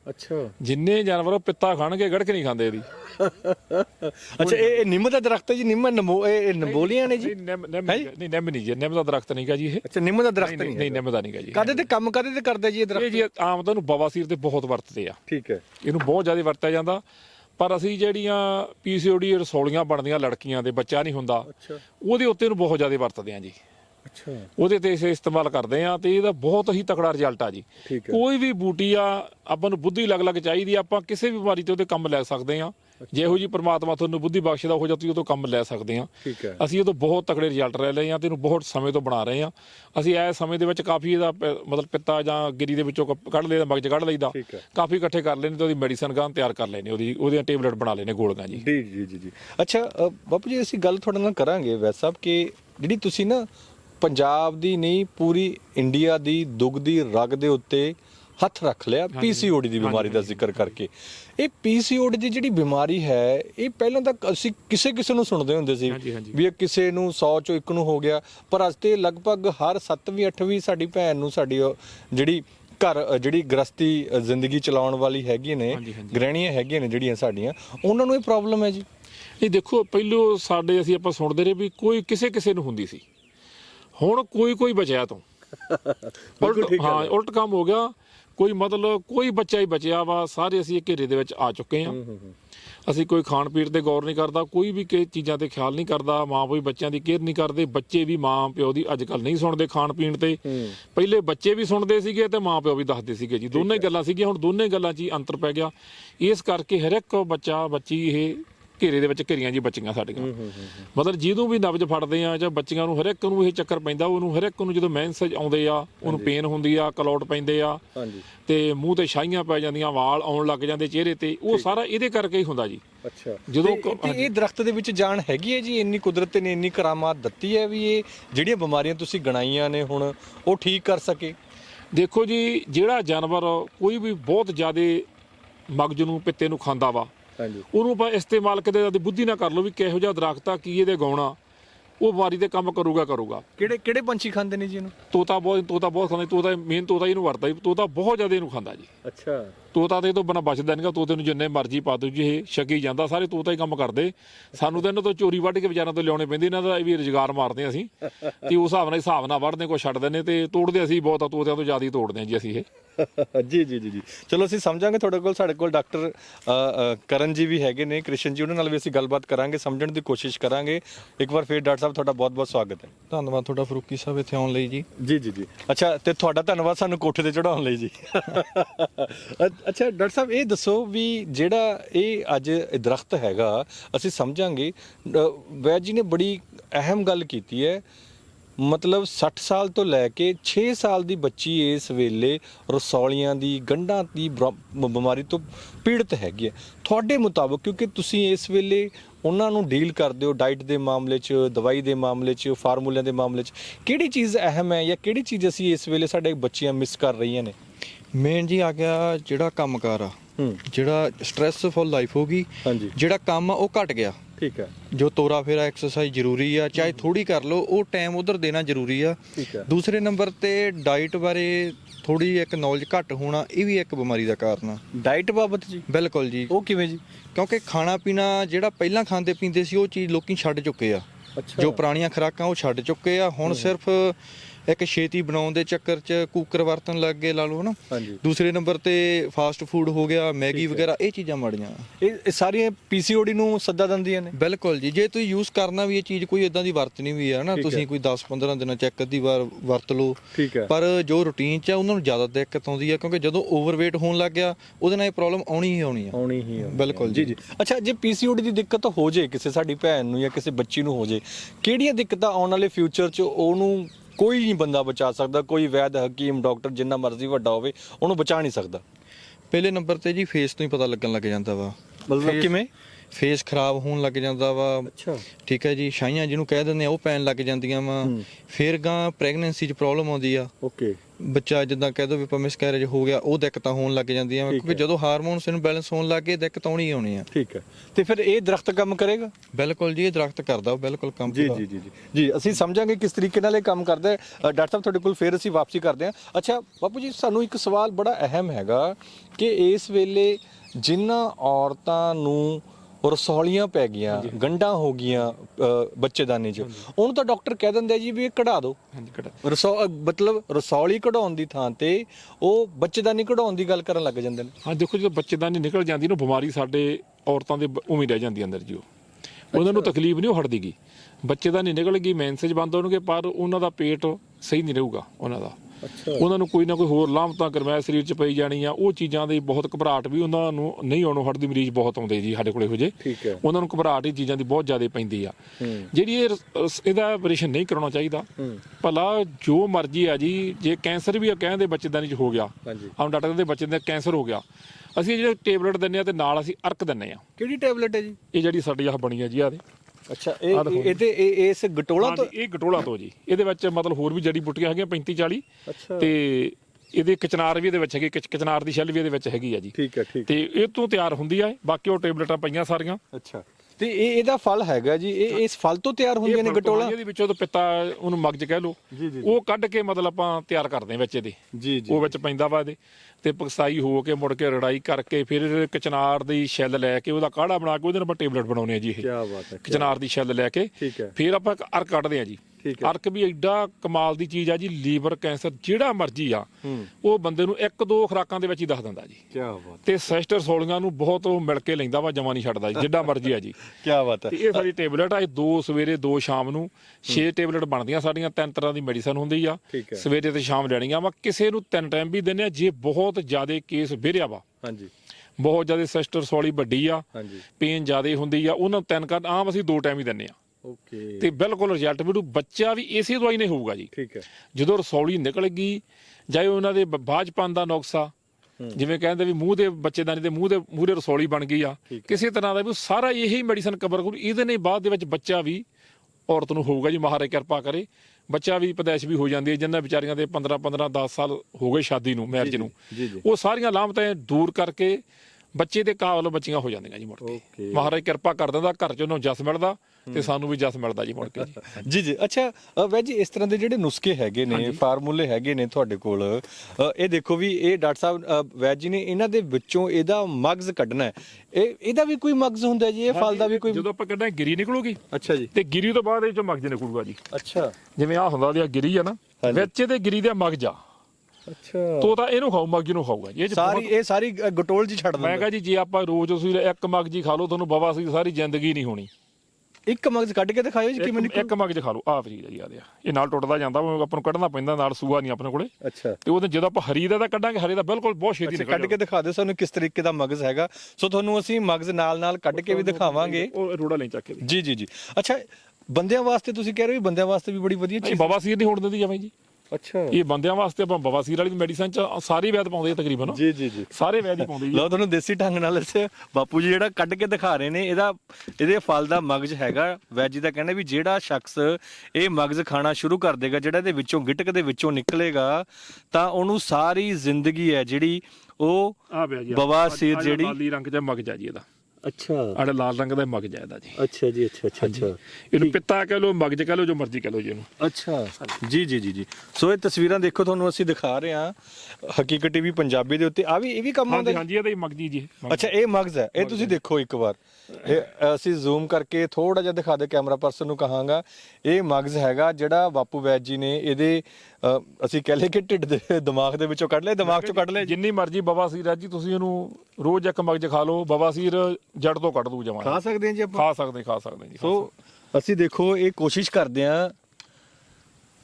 ਅੱਛਾ। ਜਿੰਨੇ ਜਾਨਵਰ ਉਹ ਪਿੱਤਾ ਖਾਣਗੇ ਗੜਕ ਨਹੀਂ ਖਾਂਦੇ ਇਹਦੀ। ਅੱਛਾ ਇਹ ਇਹ ਨਿੰਮ ਦਾ ਦਰਖਤ ਹੈ ਜੀ? ਨਿੰਮ ਨਮੋ ਇਹ ਇਹ ਨੰਬੋਲੀਆਂ ਨੇ ਜੀ? ਨਹੀਂ ਨਿੰਮ ਨਿੰਮ ਨਹੀਂ ਨਿੰਮ ਨਹੀਂ ਜੀ। ਨਿੰਮ ਦਾ ਦਰਖਤ ਨਹੀਂਗਾ ਜੀ ਇਹ। ਅੱਛਾ ਨਿੰਮ ਦਾ ਦਰਖਤ ਨਹੀਂ ਨਹੀਂ ਨਿੰਮ ਦਾ ਨਹੀਂਗਾ ਜੀ। ਕਾਦੇ ਤੇ ਕੰਮ ਕਾਦੇ ਤੇ ਕਰਦਾ ਜੀ ਇਹ ਇਹ ਦਰਖਤ ਜੀ ਆਮ ਤਾਂ ਨੂੰ ਬਵਾਸੀਰ ਤੇ ਬਹੁਤ ਵਰਤਦੇ ਆ। ਠੀਕ ਹੈ। ਇਹਨੂੰ ਬਹੁਤ ਜ਼ਿਆਦਾ ਵਰਤਿਆ ਜਾਂਦਾ। ਪਰ ਅਸੀਂ ਜਿਹੜੀਆਂ ਪੀਸੀਓਡੀ ਰਸੌਲੀਆਂ ਬਣਦੀਆਂ ਲੜਕੀਆਂ ਦੇ ਬੱਚਾ ਨਹੀਂ ਹੁੰਦਾ ਅੱਛਾ। ਉਹਦੇ ਉੱਤੇ ਨੂੰ ਬਹੁਤ ਜ਼ਿਆਦਾ ਵਰਤਦੇ ਆ ਜੀ। ਅੱਛਾ। ਉਹਦੇ ਤੇ ਇਸੇ ਇਸਤੇਮਾਲ ਕਰਦੇ ਆ ਤੇ ਇਹਦਾ ਬਹੁਤ ਹੀ ਤਕੜਾ ਰਿਜ਼ਲਟ ਆ ਜੀ। ਠੀਕ ਹੈ। ਕੋਈ ਵੀ ਬੂਟੀ ਆ ਆਪਾਂ ਨੂੰ ਬੁੱਧੀ ਲੱਗ ਲੱਗ ਚਾਹੀਦੀ ਆ ਆਪਾਂ ਕਿਸੇ ਵੀ ਬਿਮਾਰੀ ਤੇ ਉਹਦੇ ਕੰਮ ਲੈ ਸਕਦੇ ਆ ਜਿਹੋ ਜੀ ਪ੍ਰਮਾਤਮਾ ਤੁਹਾਨੂੰ ਬੁੱਧੀ ਬਖਸ਼ਦਾ ਹੋ ਜਾਂਦੀ ਉਹ ਤੋਂ ਕੰਮ ਲੈ ਸਕਦੇ ਆ ਠੀਕ ਹੈ। ਅਸੀਂ ਇਹ ਤੋਂ ਬਹੁਤ ਤਕੜੇ ਰਿਜ਼ਲਟ ਲੈ ਲਏ ਆ ਤੇ ਇਹਨੂੰ ਬਹੁਤ ਸਮੇਂ ਤੋਂ ਬਣਾ ਰਹੇ ਆ ਅਸੀਂ ਇਹ ਸਮੇਂ ਦੇ ਵਿੱਚ ਕਾਫੀ ਇਹਦਾ ਪ- ਮਤਲਬ ਪਿੱਤਾ ਜਾਂ ਗਿਰੀ ਦੇ ਵਿੱਚੋਂ ਕ- ਕੱਢ ਲਈਦਾ ਮਗਜ ਕੱਢ ਲਈਦਾ। ਠੀਕ ਹੈ। ਕਾਫੀ ਇਕੱਠੇ ਕਰ ਲੈਣੇ ਤੇ ਉਹਦੀ ਮੈਡੀਸਨ ਗਾਂ ਤਿਆਰ ਕਰ ਲੈਣੇ ਉਹਦੀ ਉਹਦੀਆਂ ਟੇਬਲੇਟ ਬਣਾ ਲੈਣੇ ਗੋਲੀਆਂ ਜੀ। ਜੀ ਜੀ ਜੀ ਜੀ। ਅੱਛਾ ਅ, ਬਾਪੂ ਜੀ ਅਸੀਂ ਗੱਲ ਤੁਹਾਡੇ ਨਾਲ ਕਰਾਂਗੇ ਵੈਸੇ ਸਾਹਿਬ ਕਿ ਜਿਹੜੀ ਤੁਸੀਂ ਨਾ ਪੰਜਾਬ ਦੀ ਨਹੀਂ ਪੂਰੀ ਇੰਡੀਆ ਦੀ ਦੁੱਧ ਦੀ ਰਗ ਦੇ ਉੱਤੇ ਹੱਥ ਰੱਖ ਲਿਆ ਪੀਸੀਓਡੀ ਦੀ ਬਿਮਾਰੀ ਦਾ ਜ਼ਿਕਰ ਕਰਕੇ ਇਹ ਪੀਸੀਓਡੀ ਦੀ ਜਿਹੜੀ ਬਿਮਾਰੀ ਹੈ ਇਹ ਪਹਿਲਾਂ ਤੱਕ ਅਸੀਂ ਕਿਸੇ ਕਿਸੇ ਨੂੰ ਸੁਣਦੇ ਹੁੰਦੇ ਸੀ। ਵੀ ਇਹ ਕਿਸੇ ਨੂੰ 100 ਚੋਂ ਇੱਕ ਨੂੰ ਹੋ ਗਿਆ ਪਰ ਅੱਜ ਤੇ ਲਗਭਗ ਹਰ 7ਵੀਂ 8ਵੀਂ ਸਾਡੀ ਭੈਣ ਨੂੰ ਸਾਡੀ ਜਿਹੜੀ ਘਰ ਜਿਹੜੀ ਗ੍ਰਸਤੀ ਜ਼ਿੰਦਗੀ ਚਲਾਉਣ ਵਾਲੀ ਹੈਗੀ ਨੇ। ਗ੍ਰਹਿਣੀਆਂ ਹੈਗੀਆਂ ਨੇ ਜਿਹੜੀਆਂ ਸਾਡੀਆਂ ਉਹਨਾਂ ਨੂੰ ਇਹ ਪ੍ਰੋਬਲਮ ਹੈ ਜੀ ਇਹ ਦੇਖੋ ਪਹਿਲੋ ਸਾਡੇ ਅਸੀਂ ਆਪਾਂ ਸੁਣਦੇ ਰਹੇ ਵੀ ਕੋਈ ਕਿਸੇ ਕਿਸੇ ਨੂੰ ਹੁੰਦੀ ਸੀ ਹੁਣ ਕੋਈ ਕੋਈ ਬਚਿਆ ਤੋਂ। ਉਲਟ ਹਾਂ ਉਲਟ ਕੰਮ ਹੋ ਗਿਆ। ਕੋਈ ਮਤਲਬ ਕੋਈ ਬੱਚਾ ਹੀ ਬਚਿਆ ਵਾ ਸਾਰੇ ਅਸੀਂ ਘੇਰੇ ਦੇ ਵਿੱਚ ਆ ਚੁੱਕੇ ਹਾਂ। ਅਸੀਂ ਕੋਈ ਖਾਣ ਪੀਣ ਤੇ ਗੌਰ ਨਹੀਂ ਕਰਦਾ ਕੋਈ ਵੀ ਕਿਸੇ ਚੀਜ਼ਾਂ ਤੇ ਖਿਆਲ ਨਹੀਂ ਕਰਦਾ ਮਾਂ ਪਿਓ ਬੱਚਿਆਂ ਦੀ ਕੇਅਰ ਨਹੀਂ ਕਰਦੇ ਬੱਚੇ ਵੀ ਮਾਂ ਪਿਓ ਦੀ ਅੱਜ ਕੱਲ ਨਹੀਂ ਸੁਣਦੇ ਖਾਣ ਪੀਣ ਤੇ। ਪਹਿਲੇ ਬੱਚੇ ਵੀ ਸੁਣਦੇ ਸੀਗੇ ਤੇ ਮਾਂ ਪਿਓ ਵੀ ਦੱਸਦੇ ਸੀਗੇ ਜੀ। ਦੋਨੇ ਗੱਲਾਂ ਸੀਗੀਆਂ ਹੁਣ ਦੋਨੇ ਗੱਲਾਂ 'ਚ ਹੀ ਅੰਤਰ ਪੈ ਗਿਆ। ਇਸ ਕਰਕੇ ਹਰ ਇੱਕ ਬੱਚਾ ਬੱਚੀ ਇਹ ਘੇਰੇ ਦੇ ਵਿੱਚ ਘੇਰੀਆਂ ਜੀ ਬੱਚੀਆਂ ਸਾਡੀਆਂ। ਮਤਲਬ ਜਿਹਨੂੰ ਵੀ ਨਬਜ ਫੜਦੇ ਆ ਜਾਂ ਬੱਚੀਆਂ ਨੂੰ ਹਰ ਇੱਕ ਨੂੰ ਇਹ ਚੱਕਰ ਪੈਂਦਾ ਉਹਨੂੰ ਹਰ ਇੱਕ ਨੂੰ ਜਦੋਂ ਮੈਂਸੇਜ ਆਉਂਦੇ ਆ ਉਹਨੂੰ ਪੇਨ ਹੁੰਦੀ ਆ ਕਲੌਟ ਪੈਂਦੇ ਆ ਹਾਂਜੀ। ਤੇ ਮੂੰਹ ਤੇ ਛਾਈਆਂ ਪੈ ਜਾਂਦੀਆਂ ਵਾਲ ਆਉਣ ਲੱਗ ਜਾਂਦੇ ਚਿਹਰੇ ਤੇ ਉਹ ਸਾਰਾ ਇਹਦੇ ਕਰਕੇ ਹੀ ਹੁੰਦਾ ਜੀ। ਅੱਛਾ। ਜਦੋਂ ਇਹ ਦਰਖਤ ਦੇ ਵਿੱਚ ਜਾਨ ਹੈਗੀ ਹੈ ਜੀ ਇੰਨੀ ਕੁਦਰਤ ਨੇ ਇੰਨੀ ਕਰਾਮਾਤ ਦਿੱਤੀ ਹੈ ਵੀ ਇਹ ਜਿਹੜੀਆਂ ਬਿਮਾਰੀਆਂ ਤੁਸੀਂ ਗਣਾਈਆਂ ਨੇ ਹੁਣ ਉਹ ਠੀਕ ਕਰ ਸਕੇ? ਦੇਖੋ ਜੀ ਜਿਹੜਾ ਜਾਨਵਰ ਕੋਈ ਵੀ ਬਹੁਤ ਜ਼ਿਆਦੇ ਮਗਜ ਨੂੰ ਪਿੱਤੇ ਨੂੰ ਖਾਂਦਾ ਵਾ ਉਹਨੂੰ ਆਪਾਂ ਇਸਤੇਮਾਲ ਕਦੇ ਆਪਦੀ ਬੁੱਧੀ ਨਾਲ ਕਰ ਲਓ ਵੀ ਕਿਹੋ ਜਿਹਾ ਦਰਖਤ ਆ ਕੀ ਇਹਦੇ ਗਾਉਣਾ ਉਹ ਬਿਮਾਰੀ ਤੇ ਕੰਮ ਕਰੂਗਾ ਕਰੂਗਾ। ਕਿਹੜੇ ਕਿਹੜੇ ਪੰਛੀ ਖਾਂਦੇ ਨੇ ਜੀ ਇਹਨੂੰ? ਤੋਤਾ ਬਹੁਤ ਤੋਤਾ ਬਹੁਤ ਖਾਂਦਾ ਤੋਤਾ ਮੇਨ ਤੋਤਾ ਇਹਨੂੰ ਵਰਤਦਾ ਜੀ ਤੋਤਾ ਬਹੁਤ ਜ਼ਿਆਦਾ ਇਹਨੂੰ ਖਾਂਦਾ ਜੀ। ਅੱਛਾ। ਤੋਤਾ ਤੇ ਤੋਂ ਬਿਨਾ ਬਚਦਾ ਨਹੀਂਗਾ ਤੋਤੇ ਨੂੰ ਜਿੰਨੇ ਮਰਜ਼ੀ ਪਾ ਦਿਓ ਜੀ ਇਹ ਛਕੀ ਜਾਂਦਾ ਸਾਰੇ ਤੋਤਾ ਹੀ ਕੰਮ ਕਰਦੇ। ਸਾਨੂੰ ਤਾਂ ਇਹਨਾਂ ਤੋਂ ਚੋਰੀ ਵੱਢ ਕੇ ਵਿਚਾਰਾਂ ਤੋਂ ਲਿਆਉਣੇ ਪੈਂਦੇ ਇਹਨਾਂ ਦਾ ਵੀ ਰੁਜ਼ਗਾਰ ਮਾਰਦੇ ਅਸੀਂ। ਤੇ ਉਸ ਹਿਸਾਬ ਨਾਲ ਹਿਸਾਬ ਨਾਲ ਵੱਢਦੇ ਕੋਈ ਛੱਡ ਦਿੰਦੇ ਤੇ ਤੋੜਦੇ ਅਸੀਂ ਬਹੁਤ ਆ ਤੋਤਿਆਂ ਤੋਂ ਜ਼ਿਆਦਾ ਹੀ ਤੋੜਦੇ ਹਾਂ ਜੀ ਅਸੀਂ ਇਹ। ਜੀ ਜੀ ਜੀ ਜੀ। ਚਲੋ ਅਸੀਂ ਸਮਝਾਂਗੇ ਤੁਹਾਡੇ ਕੋਲ ਸਾਡੇ ਕੋਲ ਡਾਕਟਰ ਕਰਨ ਜੀ ਵੀ ਹੈਗੇ ਨੇ ਕ੍ਰਿਸ਼ਨ ਜੀ ਉਹਨਾਂ ਨਾਲ ਵੀ ਅਸੀਂ ਗੱਲਬਾਤ ਕਰਾਂਗੇ ਸਮਝਣ ਦੀ ਕੋਸ਼ਿਸ਼ ਕਰਾਂਗੇ। ਇੱਕ ਵਾਰ ਫੇਰ ਡਾਕਟਰ ਸਾਹਿਬ ਤੁਹਾਡਾ ਬਹੁਤ-ਬਹੁਤ ਸਵਾਗਤ ਹੈ। ਧੰਨਵਾਦ ਤੁਹਾਡਾ ਫਰੂਕੀ ਸਾਹਿਬ ਇੱਥੇ ਆਉਣ ਲਈ ਜੀ। ਜੀ ਜੀ ਜੀ। ਅੱਛਾ ਤੇ ਤੁਹਾਡਾ ਧੰਨਵਾਦ ਸਾਨੂੰ ਕੋਠੇ ਤੇ ਚੜਾਉਣ ਲਈ ਜੀ। ਅੱਛਾ ਡਾਕਟਰ ਸਾਹਿਬ ਇਹ ਦੱਸੋ ਵੀ ਜਿਹੜਾ ਇਹ ਅੱਜ ਦਰਖਤ ਹੈਗਾ ਅਸੀਂ ਸਮਝਾਂਗੇ ਅ, ਵੈਦ ਜੀ ਨੇ ਬੜੀ ਅਹਿਮ ਗੱਲ ਕੀਤੀ ਹੈ। ਮਤਲਬ 60 ਸਾਲ ਤੋਂ ਲੈ ਕੇ 6 ਸਾਲ ਦੀ ਬੱਚੀ ਇਸ ਵੇਲੇ ਰਸੌਲੀਆਂ ਦੀ ਗੰਢਾਂ ਦੀ ਬਰ- ਬਿਮਾਰੀ ਤੋਂ ਪੀੜਤ ਹੈਗੀ ਹੈ। ਤੁਹਾਡੇ ਮੁਤਾਬਕ ਕਿਉਂਕਿ ਤੁਸੀਂ ਇਸ ਵੇਲੇ ਉਹਨਾਂ ਨੂੰ ਡੀਲ ਕਰਦੇ ਹੋ ਡਾਈਟ ਦੇ ਮਾਮਲੇ 'ਚ ਦਵਾਈ ਦੇ ਮਾਮਲੇ 'ਚ ਫਾਰਮੂਲਿਆਂ ਦੇ ਮਾਮਲੇ 'ਚ ਕਿਹੜੀ ਚੀਜ਼ ਅਹਿਮ ਹੈ ਜਾਂ ਕਿਹੜੀ ਚੀਜ਼ ਅਸੀਂ ਇਸ ਵੇਲੇ ਸਾਡੇ ਬੱਚੀਆਂ ਮਿਸ ਕਰ ਰਹੀਆਂ ਨੇ? ਮੇਨ ਜੀ ਆ ਗਿਆ ਜਿਹੜਾ ਕੰਮਕਾਰ ਆ। ਹੂੰ। ਜਿਹੜਾ ਸਟ੍ਰੈਸਫੁਲ ਲਾਈਫ ਹੋ ਗਈ ਹਾਂਜੀ। ਜਿਹੜਾ ਕੰਮ ਆ ਉਹ ਘਟ ਗਿਆ। ਠੀਕ ਹੈ। ਜੋ ਤੋਰਾ ਫੇਰਾ ਐਕਸਰਸਾਈਜ਼ ਜ਼ਰੂਰੀ ਆ ਚਾਹੇ ਥੋੜੀ ਕਰ ਲਓ ਉਹ ਟਾਈਮ ਉਧਰ ਦੇਣਾ ਜ਼ਰੂਰੀ ਆ। ਠੀਕ ਹੈ। ਦੂਸਰੇ ਨੰਬਰ ਤੇ ਡਾਈਟ ਬਾਰੇ ਥੋੜੀ ਇੱਕ ਨੌਲੇਜ ਘੱਟ ਹੋਣਾ ਇਹ ਵੀ ਇੱਕ ਬਿਮਾਰੀ ਦਾ ਕਾਰਨ ਆ। ਡਾਈਟ ਬਾਬਤ ਜੀ? ਬਿਲਕੁਲ ਜੀ। ਉਹ ਕਿਵੇਂ ਜੀ? ਕਿਉਂਕਿ ਖਾਣਾ ਪੀਣਾ ਜਿਹੜਾ ਪਹਿਲਾਂ ਖਾਂਦੇ ਪੀਂਦੇ ਸੀ ਉਹ ਚੀਜ਼ ਲੋਕੀ ਛੱਡ ਚੁੱਕੇ ਆ। ਜੋ ਪੁਰਾਣੀਆਂ ਖੁਰਾਕਾਂ ਉਹ ਛੱਡ ਚੁੱਕੇ ਆ। ਹੁਣ ਸਿਰਫ ਇੱਕ ਛੇਤੀ ਬਣਾਉਣ ਦੇ ਚੱਕਰ 'ਚ ਕੁੱਕਰ ਵਰਤਨ ਲੱਗ ਗਏ ਲਾ ਲਓ ਹਨਾ? ਹਾਂਜੀ। ਦੂਸਰੇ ਨੰਬਰ ਤੇ ਫਾਸਟ ਫੂਡ ਹੋ ਗਿਆ ਮੈਗੀ ਵਗੈਰਾ ਇਹ ਚੀਜ਼ਾਂ ਮਾੜੀਆਂ। ਇਹ ਇਹ ਸਾਰੀਆਂ ਪੀਸੀਓਡੀ ਨੂੰ ਸੱਦਾ ਦਿੰਦੀਆਂ ਨੇ? ਬਿਲਕੁਲ ਜੀ। ਜੇ ਤੁਸੀਂ ਯੂਜ਼ ਕਰਨਾ ਵੀ ਇਹ ਚੀਜ਼ ਕੋਈ ਇਦਾਂ ਦੀ ਵਰਤਣੀ ਵੀ ਆ ਨਾ ਠੀਕ ਹੈ। ਤੁਸੀਂ ਕੋਈ 10-15 ਦਿਨਾਂ ਚ ਇੱਕ ਅੱਧੀ ਵਾਰ ਵਰਤ ਲਓ। ਠੀਕ ਹੈ। ਪਰ ਜੋ ਰੁਟੀਨ ਚ ਆ ਉਹਨਾਂ ਨੂੰ ਜ਼ਿਆਦਾ ਦਿੱਕਤ ਆਉਂਦੀ ਆ ਕਿਉਂਕਿ ਜਦੋਂ ਓਵਰਵੇਟ ਹੋਣ ਲੱਗ ਗਿਆ ਉਹਦੇ ਨਾਲ ਇਹ ਪ੍ਰੋਬਲਮ ਆਉਣੀ ਹੀ ਆਉਣੀ ਆ। ਆਉਣੀ ਹੀ ਆਉਣੀ ਬਿਲਕੁਲ ਜੀ। ਜੀ ਅੱਛਾ ਜੇ ਪੀਸੀਓਡੀ ਦੀ ਦਿੱਕਤ ਹੋ ਜੇ ਕਿਸੇ ਸਾਡੀ ਭੈਣ ਨੂੰ ਜਾਂ ਕਿਸੇ ਬੱਚੀ ਨੂੰ ਹੋ ਜੇ ਕਿਹੜੀਆਂ ਦਿੱਕਤਾਂ ਆਉਣ ਵਾਲੇ ਫਿਊਚਰ 'ਚ ਉਹਨੂੰ ਕੋਈ ਨਹੀਂ ਬੰਦਾ ਬਚਾ ਸਕਦਾ ਕੋਈ ਵੈਦ ਹਕੀਮ ਡਾਕਟਰ ਜਿੰਨਾ ਮਰਜ਼ੀ ਵੱਡਾ ਹੋਵੇ ਉਹਨੂੰ ਬਚਾ ਨਹੀਂ ਸਕਦਾ। ਪਹਿਲੇ ਨੰਬਰ ਤੇ ਜੀ ਫੇਸ ਤੋਂ ਹੀ ਪਤਾ ਲੱਗਣ ਲੱਗ ਜਾਂਦਾ ਵਾ। ਮਤਲਬ ਕਿਵੇਂ? ਫੇਸ ਖਰਾਬ ਹੋਣ ਲੱਗ ਜਾਂਦਾ ਵਾ। ਅੱਛਾ। ਠੀਕ ਹੈ ਜੀ ਛਾਈਆਂ ਜਿਹਨੂੰ ਕਹਿ ਦਿੰਦੇ ਆ ਉਹ ਪੈਣ ਲੱਗ ਜਾਂਦੀਆਂ ਵਾ। ਫਿਰ ਗਾਂ ਪ੍ਰੈਗਨੈਂਸੀ 'ਚ ਪ੍ਰੋਬਲਮ ਆਉਂਦੀ ਆ। ਓਕੇ ਬੱਚਾ ਜਿੱਦਾਂ ਕਹਿ ਦੋ ਵੀ ਆਪਾਂ ਮਿਸਕੈਰੇਜ ਹੋ ਗਿਆ ਉਹ ਦਿੱਕਤਾਂ ਹੋਣ ਲੱਗ ਜਾਂਦੀਆਂ ਕਿਉਂਕਿ ਜਦੋਂ ਹਾਰਮੋਨਸ ਨੂੰ ਬੈਲੈਂਸ ਹੋਣ ਲੱਗ ਗਏ ਦਿੱਕਤ ਆਉਣੀ ਆਉਣੀ ਆ ਠੀਕ ਹੈ। ਤੇ ਫਿਰ ਇਹ ਦਰਖਤ ਕੰਮ ਕਰੇਗਾ? ਬਿਲਕੁਲ ਜੀ ਇਹ ਦਰਖਤ ਕਰਦਾ ਉਹ ਬਿਲਕੁਲ ਕੰਮ ਜੀ। ਜੀ ਜੀ ਜੀ। ਜੀ ਅਸੀਂ ਸਮਝਾਂਗੇ ਕਿਸ ਤਰੀਕੇ ਨਾਲ ਇਹ ਕੰਮ ਕਰਦਾ ਹੈ। ਡਾਕਟਰ ਸਾਹਿਬ ਤੁਹਾਡੇ ਕੋਲ ਫੇਰ ਅਸੀਂ ਵਾਪਸੀ ਕਰਦੇ ਹਾਂ। ਅੱਛਾ ਬਾਪੂ ਜੀ ਸਾਨੂੰ ਇੱਕ ਸਵਾਲ ਬੜਾ ਅਹਿਮ ਹੈਗਾ ਕਿ ਇਸ ਵੇਲੇ ਜਿਨ੍ਹਾਂ ਔਰਤਾਂ ਨੂੰ ਰਸੌਲੀਆਂ ਪੈ ਗਈਆਂ ਗੰਢਾਂ ਹੋ ਗਈਆਂ ਬੱਚੇਦਾਨੀ 'ਚ। ਉਹਨੂੰ ਤਾਂ ਡਾਕਟਰ ਕਹਿ ਦਿੰਦੇ ਜੀ ਵੀ ਇਹ ਕਢਾ ਦਿਓ। ਰਸੌ ਮਤਲਬ ਰਸੌਲੀ ਕਢਾਉਣ ਦੀ ਥਾਂ ਤੇ ਉਹ ਬੱਚੇਦਾਨੀ ਕਢਾਉਣ ਦੀ ਗੱਲ ਕਰਨ ਲੱਗ ਜਾਂਦੇ ਨੇ। ਹਾਂ ਦੇਖੋ ਜਦੋਂ ਬੱਚੇਦਾਨੀ ਨਿਕਲ ਜਾਂਦੀ ਨਾ ਬਿਮਾਰੀ ਸਾਡੇ ਔਰਤਾਂ ਦੇ ਉਵੇਂ ਰਹਿ ਜਾਂਦੀ ਅੰਦਰ ਜੀ ਉਹ। ਉਹਨਾਂ ਨੂੰ ਤਕਲੀਫ ਨਹੀਂ ਉਹ ਹਟਦੀਗੀ ਬੱਚੇਦਾਨੀ ਨਿਕਲ ਗਈ ਮੈਂਸੇਜ ਬੰਦ ਹੋਣਗੇ ਪਰ ਉਹਨਾਂ ਦਾ ਪੇਟ ਸਹੀ ਨਹੀਂ ਰਹੂਗਾ ਉਹਨਾਂ ਦਾ। ਉਹਨਾਂ ਨੂੰ ਕੋਈ ਨਾ ਕੋਈ ਹੋਰ ਲਾਮਤਾਂ ਕਰਮੈ ਸਰੀਰ 'ਚ ਪਈ ਜਾਣੀ ਆ ਉਹ ਚੀਜ਼ਾਂ ਦੀ ਬਹੁਤ ਘਬਰਾਹਟ ਵੀ ਉਹਨਾਂ ਨੂੰ ਨਹੀਂ ਆਉਣੋਂ ਹਟਦੀ ਮਰੀਜ਼ ਬਹੁਤ ਆਉਂਦੇ ਜੀ ਸਾਡੇ ਕੋਲੇ ਹੋ। ਜੇ ਉਹਨਾਂ ਨੂੰ ਘਬਰਾਹਟ ਹੀ ਚੀਜ਼ਾਂ ਦੀ ਬਹੁਤ ਜ਼ਿਆਦਾ ਪੈਂਦੀ ਆ। ਜਿਹੜੀ ਇਹ ਇਹਦਾ ਆਪਰੇਸ਼ਨ ਨਹੀਂ ਕਰਾਉਣਾ ਚਾਹੀਦਾ। ਭਲਾ ਜੋ ਮਰਜ਼ੀ ਆ ਜੀ ਜੇ ਕੈਂਸਰ ਵੀ ਆ ਕਹਿੰਦੇ ਬੱਚੇਦਾਨੀ 'ਚ ਹੋ ਗਿਆ। ਆਮ ਡਾਕਟਰ ਕਹਿੰਦੇ ਬੱਚੇ ਦਾ ਕੈਂਸਰ ਹੋ ਗਿਆ। ਅਸੀਂ ਜਿਹੜੇ ਟੇਬਲੇਟ ਦਿੰਨੇ ਆ ਤੇ ਨਾਲ ਅਸੀਂ ਅਰਕ ਦਿੰਨੇ ਆ। ਕਿਹੜੀ ਟੈਬਲੇਟ ਹੈ ਜੀ? ਇਹ ਜਿਹੜੀ ਸਾਡੀ ਆਹ ਬਣੀ ਆ ਜੀ ਆਦੇ ਅੱਛਾ ਇਹ ਇਹ ਤੇ ਇਹ ਇਸ ਗਟੋਲਾ ਤੋਂ ਇਹ ਗਟੋਲਾ ਤੋਂ ਜੀ। ਇਹਦੇ ਵਿੱਚ ਮਤਲਬ ਹੋਰ ਵੀ ਜੜੀ ਬੂਟੀਆਂ ਹੈਗੀਆਂ 35 40 ਅੱਛਾ। ਤੇ ਇਹਦੇ ਕਚਨਾਰ ਵੀ ਇਹਦੇ ਵਿੱਚ ਹੈਗੀ ਕਿਚ- ਕਚਨਾਰ ਦੀ ਛਿੱਲ ਵੀ ਇਹਦੇ ਵਿੱਚ ਹੈਗੀ ਆ ਜੀ। ਠੀਕ ਹੈ ਠੀਕ ਤੇ ਇਹ ਤੋਂ ਤਿਆਰ ਹੁੰਦੀ ਆ ਇਹ, ਬਾਕੀ ਉਹ ਟੇਬਲੇਟਾਂ ਪਈਆਂ ਸਾਰੀਆਂ। ਅੱਛਾ। ਤੇ ਇਹ ਇਹਦਾ ਫਲ ਹੈਗਾ ਜੀ ਇਹ ਇਸ ਫਲ ਤੋਂ ਤਿਆਰ ਹੁੰਦੀਆਂ ਨੇ ਗਟੋਲਾ? ਇਹਦੇ ਵਿੱਚੋਂ ਤਾਂ ਪਿੱਤਾ ਉਹਨੂੰ ਮਗਜ ਕਹਿ ਲਓ। ਜੀ, ਜੀ, ਉਹ ਕੱਢ ਕੇ ਮਤਲਬ ਆਪਾਂ ਤਿਆਰ ਕਰਦੇ ਆ ਵਿੱਚ ਇਹਦੇ। ਜੀ ਉਹ ਵਿੱਚ ਪੈਂਦਾ ਵਾ ਇਹਦੇ। ਤੇ ਪਕਸਾਈ ਹੋ ਕੇ ਮੁੜ ਕੇ ਰੜਾਈ ਕਰਕੇ ਫਿਰ ਕਚਨਾਰ ਦੀ ਛਿੱਲ ਲੈ ਕੇ ਉਹਦਾ ਕਾੜਾ ਬਣਾ ਕੇ ਉਹਦੇ ਨਾਲ ਆਪਾਂ ਟੇਬਲੇਟ ਬਣਾਉਨੇ ਆ ਜੀ ਇਹ। ਕੀ ਬਾਤ ਹੈ ਕਚਨਾਰ ਦੀ ਛਿੱਲ ਲੈ ਕੇ ਠੀਕ ਹੈ। ਫਿਰ ਆਪਾਂ ਇੱਕ ਅਰਕ ਕੱਢਦੇ ਆ ਜੀ। ਠੀਕ ਹੈ। ਅਰਕ ਵੀ ਐਡਾ ਕਮਾਲ ਦੀ ਚੀਜ਼ ਆ ਜੀ ਲੀਵਰ ਕੈਂਸਰ ਜਿਹੜਾ ਮਰਜ਼ੀ ਆ ਉਹ ਬੰਦੇ ਨੂੰ ਇੱਕ ਦੋ ਖੁਰਾਕਾਂ ਦੇ ਵਿੱਚ ਹੀ ਦੱਸ ਦਿੰਦਾ ਜੀ। ਕੀ ਬਾਤ ਤੇ ਸੈਸਟਰ ਸੋਲੀਆਂ ਨੂੰ ਬਹੁਤ ਉਹ ਮਿਲ ਕੇ ਲੈਂਦਾ ਵਾ ਜਮਾ ਨਹੀਂ ਛੱਡਦਾ ਜੀ ਜਿੱਡਾ ਮਰਜ਼ੀ ਆ ਜੀ। ਕੀ ਬਾਤ ਹੈ। ਇਹ ਸਾਡੀ ਟੇਬਲੇਟ ਆ ਇਹ ਦੋ ਸਵੇਰੇ ਦੋ ਸ਼ਾਮ ਨੂੰ 6 ਟੇਬਲੇਟ ਬਣਦੀਆਂ ਸਾਡੀਆਂ ਤਿੰਨ ਤਰ੍ਹਾਂ ਦੀ ਮੈਡੀਸਨ ਹੁੰਦੀ ਆ। ਸਵੇਰੇ ਤੇ ਸ਼ਾਮ ਲੈਣੀਆਂ ਵਾ ਕਿਸੇ ਨੂੰ ਤਿੰਨ ਟਾਈਮ ਵੀ ਦਿੰਦੇ ਆ ਜੇ ਬਹੁਤ ਜ਼ਿਆਦਾ ਕੇਸ ਵਿਰਿਆ ਵਾ। ਹਾਂਜੀ। ਬਹੁਤ ਜ਼ਿਆਦਾ ਸੈਸਟਰ ਸੋਲੀ ਵੱਡੀ ਆ ਹਾਂਜੀ। ਪੇਨ ਜ਼ਿਆਦਾ ਹੁੰਦੀ ਆ ਉਹਨਾਂ ਤਿੰਨ ਕਰ ਆਮ ਅਸੀਂ ਦੋ ਟਾਈਮ ਹੀ ਦਿੰਨੇ ਆ। ਓਕੇ ਤੇ ਬਿਲਕੁਲ ਰਿਜ਼ਲਟ ਵੀ ਬੱਚਾ ਵੀ ਇਸੇ ਦਵਾਈ ਨੇ ਹੋਊਗਾ ਜੀ। ਠੀਕ ਹੈ। ਜਦੋਂ ਰਸੌਲੀ ਨਿਕਲ ਗਈ ਜਾਂ ਉਹਨਾਂ ਦੇ ਬ- ਬਾਝਪਨ ਦਾ ਨੁਕਸਾ ਜਿਵੇਂ ਕਹਿੰਦੇ ਵੀ ਮੂੰਹ ਦੇ ਬੱਚੇਦਾਨੀ ਦੇ ਮੂੰਹ ਦੇ ਮੂਹਰੇ ਰਸੌਲੀ ਬਣ ਗਈ ਆ। ਕਿਸੇ ਤਰ੍ਹਾਂ ਦਾ ਵੀ ਸਾਰਾ ਇਹੀ ਮੈਡੀਸਨ ਕਵਰ ਕਰੂ। ਇਹਦੇ ਨੇ ਬਾਅਦ ਦੇ ਵਿੱਚ ਬੱਚਾ ਵੀ ਔਰਤ ਨੂੰ ਹੋਊਗਾ ਜੀ। ਮਹਾਰਾਜ ਕਿਰਪਾ ਕਰੇ। ਬੱਚਾ ਵੀ ਪਦੈਸ਼ ਵੀ ਹੋ ਜਾਂਦੀ ਹੈ। ਜਿਨ੍ਹਾਂ ਵਿਚਾਰੀਆਂ ਦੇ 15 15 10 ਸਾਲ ਹੋ ਗਏ ਸ਼ਾਦੀ ਨੂੰ ਮੈਰਿਜ ਨੂੰ। ਉਹ ਸਾਰੀਆਂ ਲਾਮਤਾਂ ਦੂਰ ਕਰਕੇ ਬੱਚੇ ਦੇ ਕਾਬਲ ਬੱਚੀਆਂ ਹੋ ਜਾਂਦੀਆਂ ਜੀ ਮੁੜ ਕੇ। ਓਕੇ ਮਹਾਰਾਜ ਕਿਰਪਾ ਕਰ ਦਿੰਦਾ ਘਰ ਚ ਉਹਨੂੰ ਜਸ ਮਿਲਦਾ। ਤੇ ਸਾਨੂੰ ਵੀ ਜਸ ਮਿਲਦਾ ਜੀ ਮੁੜ ਕੇ ਜੀ। ਜੀ ਜੀ। ਅੱਛਾ ਅ, ਵੈਦ ਜੀ ਇਸ ਤਰ੍ਹਾਂ ਦੇ ਜਿਹੜੇ ਨੁਸਖੇ ਹੈਗੇ ਨੇ ਫਾਰਮੂਲੇ ਹੈਗੇ ਨੇ ਤੁਹਾਡੇ ਕੋਲ ਅ, ਇਹ ਦੇਖੋ ਵੀ ਇਹ ਡਾਕਟਰ ਸਾਹਿਬ ਵੈਦ ਜੀ ਨੇ ਇਹਨਾਂ ਦੇ ਵਿੱਚੋਂ ਇਹਦਾ ਮਗਜ਼ ਕੱਢਣਾ ਹੈ। ਇਹ ਇਹਦਾ ਵੀ ਕੋਈ ਮਗਜ਼ ਹੁੰਦਾ ਜੀ ਇਹ ਫਲ ਦਾ ਵੀ ਕੋਈ ਜਦੋਂ ਆਪਾਂ ਕੱਢਾਂ ਗਿਰੀ ਨਿਕਲੂਗੀ ਅੱਛਾ ਜੀ। ਤੇ ਗਿਰੀ ਤੋਂ ਬਾਅਦ ਇਹ ਚੋਂ ਮਗਜ ਨਿਕਲੂਗਾ ਜੀ। ਅੱਛਾ। ਜਿਵੇਂ ਆ ਹੁੰਦਾ ਉਹਦੀ ਗਿਰੀ ਆ ਨਾ ਹਾਂਜੀ। ਵਿੱਚ ਇਹਦੇ ਗਿਰੀ ਦਾ ਮਗਜ ਆ। ਅੱਛਾ। ਤੋ ਤਾਂ ਇਹਨੂੰ ਖਾਓ ਮਗਜ ਨੂੰ ਖਾਊਗਾ ਜੀ। ਇਹ ਚ ਸਾਰੀ ਬਹੁਤ- ਇਹ ਸਾਰੀ ਅ, ਗਟੋਲ ਜੀ ਛੱਡ ਮੈਂ ਦਿੰਦਾ। ਕਹਾਂ ਜੀ ਜੇ ਆਪਾਂ ਰੋਜ਼ ਤੁਸੀਂ ਇੱਕ ਮਗਜੀ ਖਾ ਲਓ ਤੁਹਾਨੂੰ ਬਵਾਸੀਰ ਸਾਰੀ ਜ਼ਿੰਦਗੀ ਨਹੀਂ ਹੋਣੀ। ਇੱਕ ਮਗਜ਼ ਕੱਢ ਕੇ ਦਿਖਾਇਓ ਜੀ ਕਿਵੇਂ ਇੱਕ ਨਿਕਲ ਇੱਕ ਮਗਜ ਖਾ ਲਓ ਆਹ ਚੀਜ਼ ਆ ਜੀ ਆ ਦੇ ਇਹ ਨਾਲ ਟੁੱਟਦਾ ਜਾਂਦਾ ਉਹ ਆਪਾਂ ਨੂੰ ਕੱਢਣਾ ਪੈਂਦਾ ਨਾਲ ਸੂਆ ਨਹੀਂ ਆਪਣੇ ਕੋਲੇ। ਅੱਛਾ। ਤੇ ਉਹਦੇ ਜਦੋਂ ਆਪਾਂ ਹਰੀ ਦਾ ਤਾਂ ਕੱਢਾਂਗੇ ਹਰੀ ਦਾ ਬਿਲਕੁਲ ਬਹੁਤ ਛੇਤੀ ਨਿਕਲ ਕੱਢ ਕੇ ਦਿਖਾ ਦਿਓ ਸਾਨੂੰ ਕਿਸ ਤਰੀਕੇ ਦਾ ਮਗਜ਼ ਹੈਗਾ। ਸੋ ਤੁਹਾਨੂੰ ਅਸੀਂ ਮਗਜ਼ ਨਾਲ ਨਾਲ ਕੱਢ ਕੇ ਵੀ ਦਿਖਾਵਾਂਗੇ। ਉਹ ਰੋੜਾ ਲੈ ਚੱਕ ਕੇ ਜੀ ਜੀ ਜੀ। ਅੱਛਾ ਬੰਦਿਆਂ ਵਾਸਤੇ ਤੁਸੀਂ ਕਹਿ ਰਹੇ ਹੋ ਬੰਦਿਆਂ ਵਾਸਤੇ ਵੀ ਬੜੀ ਵਧੀਆ ਚੀਜ਼ ਬਵਾਸੀਰ ਨਹੀਂ ਹੋਣ ਦਿੰਦੀ ਜਮਾਈ ਜੀ। ਅੱਛਾ। ਇਹ ਬੰਦਿਆਂ ਵਾਸਤੇ ਆਪਾਂ ਬਵਾਸੀਰ ਵਾਲੀ ਮੈਡੀਸਨ ਚ ਸਾਰੇ ਵੈਦ ਪਾਉਂਦੇ ਆ ਤਕਰੀਬਨ। ਜੀ ਜੀ ਜੀ। ਸਾਰੇ ਵੈਦ ਹੀ ਪਾਉਂਦੇ ਜੀ। ਲਓ ਤੁਹਾਨੂੰ ਦੇਸੀ ਢੰਗ ਨਾਲ ਦੱਸਿਆ ਬਾਪੂ ਜੀ ਜਿਹੜਾ ਕੱਢ ਕੇ ਦਿਖਾ ਰਹੇ ਨੇ ਇਹਦਾ ਇਹਦੇ ਫਲ ਦਾ ਮਗਜ਼ ਹੈਗਾ। ਵੈਜੀ ਦਾ ਕਹਿੰਦਾ ਵੀ ਜਿਹੜਾ ਸ਼ਖਸ ਇਹ ਮਗਜ਼ ਖਾਣਾ ਸ਼ੁਰੂ ਕਰ ਦੇਗਾ ਜਿਹੜਾ ਇਹਦੇ ਵਿੱਚੋਂ ਗਿਟਕ ਦੇ ਵਿੱਚੋਂ ਨਿਕਲੇਗਾ ਤਾਂ ਉਹਨੂੰ ਸਾਰੀ ਜ਼ਿੰਦਗੀ ਹੈ ਜਿਹੜੀ ਉਹ ਆ ਪਿਆ ਜੀ ਬਵਾਸੀਰ ਜਿਹੜੀ ਲਾਲੀ ਰੰਗ ਚ ਮਗਜ ਆ ਜੀ ਇਹਦਾ। ਅੱਛਾ। ਆੜਾ ਲਾਲ ਰੰਗ ਦਾ ਮਗਜ ਆ ਇਹਦਾ ਜੀ। ਅੱਛਾ ਜੀ ਅੱਛਾ ਅੱਛਾ ਅੱਛਾ। ਇਹਨੂੰ ਪਿੱਤਾ ਕਹ ਲੋ ਮਗਜ ਕਹ ਲੋ ਜੋ ਮਰਜ਼ੀ ਕਹ ਲੋ ਜੀ ਇਹਨੂੰ। ਅੱਛਾ। ਜੀ ਜੀ ਜੀ ਜੀ। ਸੋ ਇਹ ਤਸਵੀਰਾਂ ਦੇਖੋ ਤੁਹਾਨੂੰ ਅਸੀਂ ਦਿਖਾ ਰਹੇ ਹਾਂ। ਹਕੀਕਤ ਟੀਵੀ ਪੰਜਾਬੀ ਦੇ ਉੱਤੇ ਆ ਵੀ ਇਹ ਵੀ ਕੰਮ ਆਉਂਦਾ ਹਾਂਜੀ ਹੈ? ਹਾਂਜੀ ਇਹਦਾ ਹੀ ਮਗਜੀ ਜੀ। ਅੱਛਾ ਇਹ ਮਗਜ਼ ਹੈ। ਇਹ ਤੁਸੀਂ ਦੇਖੋ ਇੱਕ ਵਾਰ। ਇਹ ਅਸੀਂ ਜ਼ੂਮ ਕਰਕੇ ਥੋੜਾ ਜਿਹਾ ਦਿਖਾ ਦੇ ਕੈਮਰਾ ਪਰਸਨ ਨੂੰ ਕਹਾਂਗਾ। ਇਹ ਮਗਜ਼ ਹੈਗਾ ਜਿਹੜਾ ਬਾਪੂ ਵੈਦ ਜੀ ਨੇ ਇਹਦੇ ਅਸੀਂ ਕਹਿ ਲਏ ਕਿ ਢਿੱਡ ਦੇ ਦਿਮਾਗ ਦੇ ਵਿੱਚੋਂ ਕੱਢ ਲਿਆ ਦਿਮਾਗ ਚੋਂ ਕੱਢ ਲਿਆ ਜਿੰਨੀ ਮਰਜ਼ੀ ਬਵਾਸੀਰ ਆ ਜੀ ਤੁਸੀਂ ਇਹਨੂੰ ਰੋਜ਼ ਇੱਕ ਮਗਜ ਖਾ ਲਓ ਬਵਾਸੀਰ ਜੜ ਤੋਂ ਕੱਢ ਦੂ ਜਮਾਂ। ਖਾ ਸਕਦੇ ਹਾਂ ਜੀ ਆਪਾਂ? ਖਾ ਸਕਦੇ ਖਾ ਸਕਦੇ ਜੀ ਸੋ ਅਸੀਂ ਦੇਖੋ ਇਹ ਕੋਸ਼ਿਸ਼ ਕਰਦੇ ਹਾਂ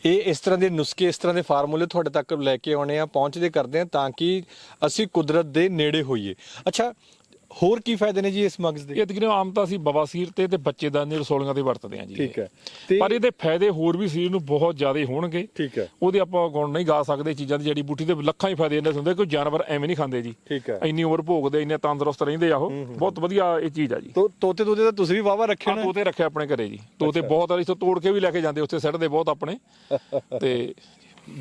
ਇਹ ਇਸ ਤਰ੍ਹਾਂ ਦੇ ਨੁਸਖੇ ਇਸ ਤਰ੍ਹਾਂ ਦੇ ਫਾਰਮੂਲੇ ਤੁਹਾਡੇ ਤੱਕ ਲੈ ਕੇ ਆਉਣੇ ਆ ਪਹੁੰਚਦੇ ਕਰਦੇ ਹਾਂ ਤਾਂ ਕਿ ਅਸੀਂ ਕੁਦਰਤ ਦੇ ਨੇੜੇ ਹੋਈਏ। ਅੱਛਾ ਹੋਰ ਕੀ ਫਾਇਦੇ ਨੇ ਜੀ ਇਸ ਮਗਜ਼ ਦੇ? ਇਹ ਤਕਰੀਬਨ ਆਮ ਤਾਂ ਅਸੀਂ ਬਵਾਸੀਰ ਤੇ ਤੇ ਬੱਚੇਦਾਨੀ ਰਸੋਲੀਆਂ ਤੇ ਵਰਤਦੇ ਆ ਜੀ ਠੀਕ। ਹੈ। ਤੇ ਪਰ ਇਹਦੇ ਫਾਇਦੇ ਹੋਰ ਵੀ ਸਰੀਰ ਨੂੰ ਬਹੁਤ ਜ਼ਿਆਦਾ ਹੋਣਗੇ। ਠੀਕ ਹੈ। ਉਹਦੇ ਆਪਾਂ ਗੁਣ ਨਹੀਂ ਗਾ ਸਕਦੇ ਚੀਜ਼ਾਂ ਦੀ ਜੜੀ ਬੂਟੀ ਦੇ ਲੱਖਾਂ ਹੀ ਫਾਇਦੇ ਇਹਨਾਂ ਦੇ ਹੁੰਦੇ ਕੋਈ ਜਾਨਵਰ ਐਵੇਂ ਨਹੀਂ ਖਾਂਦੇ ਜੀ। ਠੀਕ ਹੈ। ਇੰਨੀ ਉਮਰ ਭੋਗਦੇ ਇੰਨੇ ਤੰਦਰੁਸਤ ਰਹਿੰਦੇ ਆ ਉਹ। ਬਹੁਤ ਵਧੀਆ ਇਹ ਚੀਜ਼ ਆ ਜੀ। ਤੋ ਤੋਤੇ ਤੋਤੇ ਤਾਂ ਤੁਸੀਂ ਵੀ ਵਾਵਾ ਰੱਖੇ ਆ ਨੇ ਤੋਤੇ ਰੱਖੇ ਆਪਣੇ ਘਰੇ ਜੀ। ਤੋਤੇ ਬਹੁਤ ਤੋਂ ਤੋੜ ਕੇ ਵੀ ਲੈ ਕੇ ਜਾਂਦੇ ਉੱਥੇ ਸਿੱਟਦੇ ਬਹੁਤ ਆਪਣੇ। ਤੇ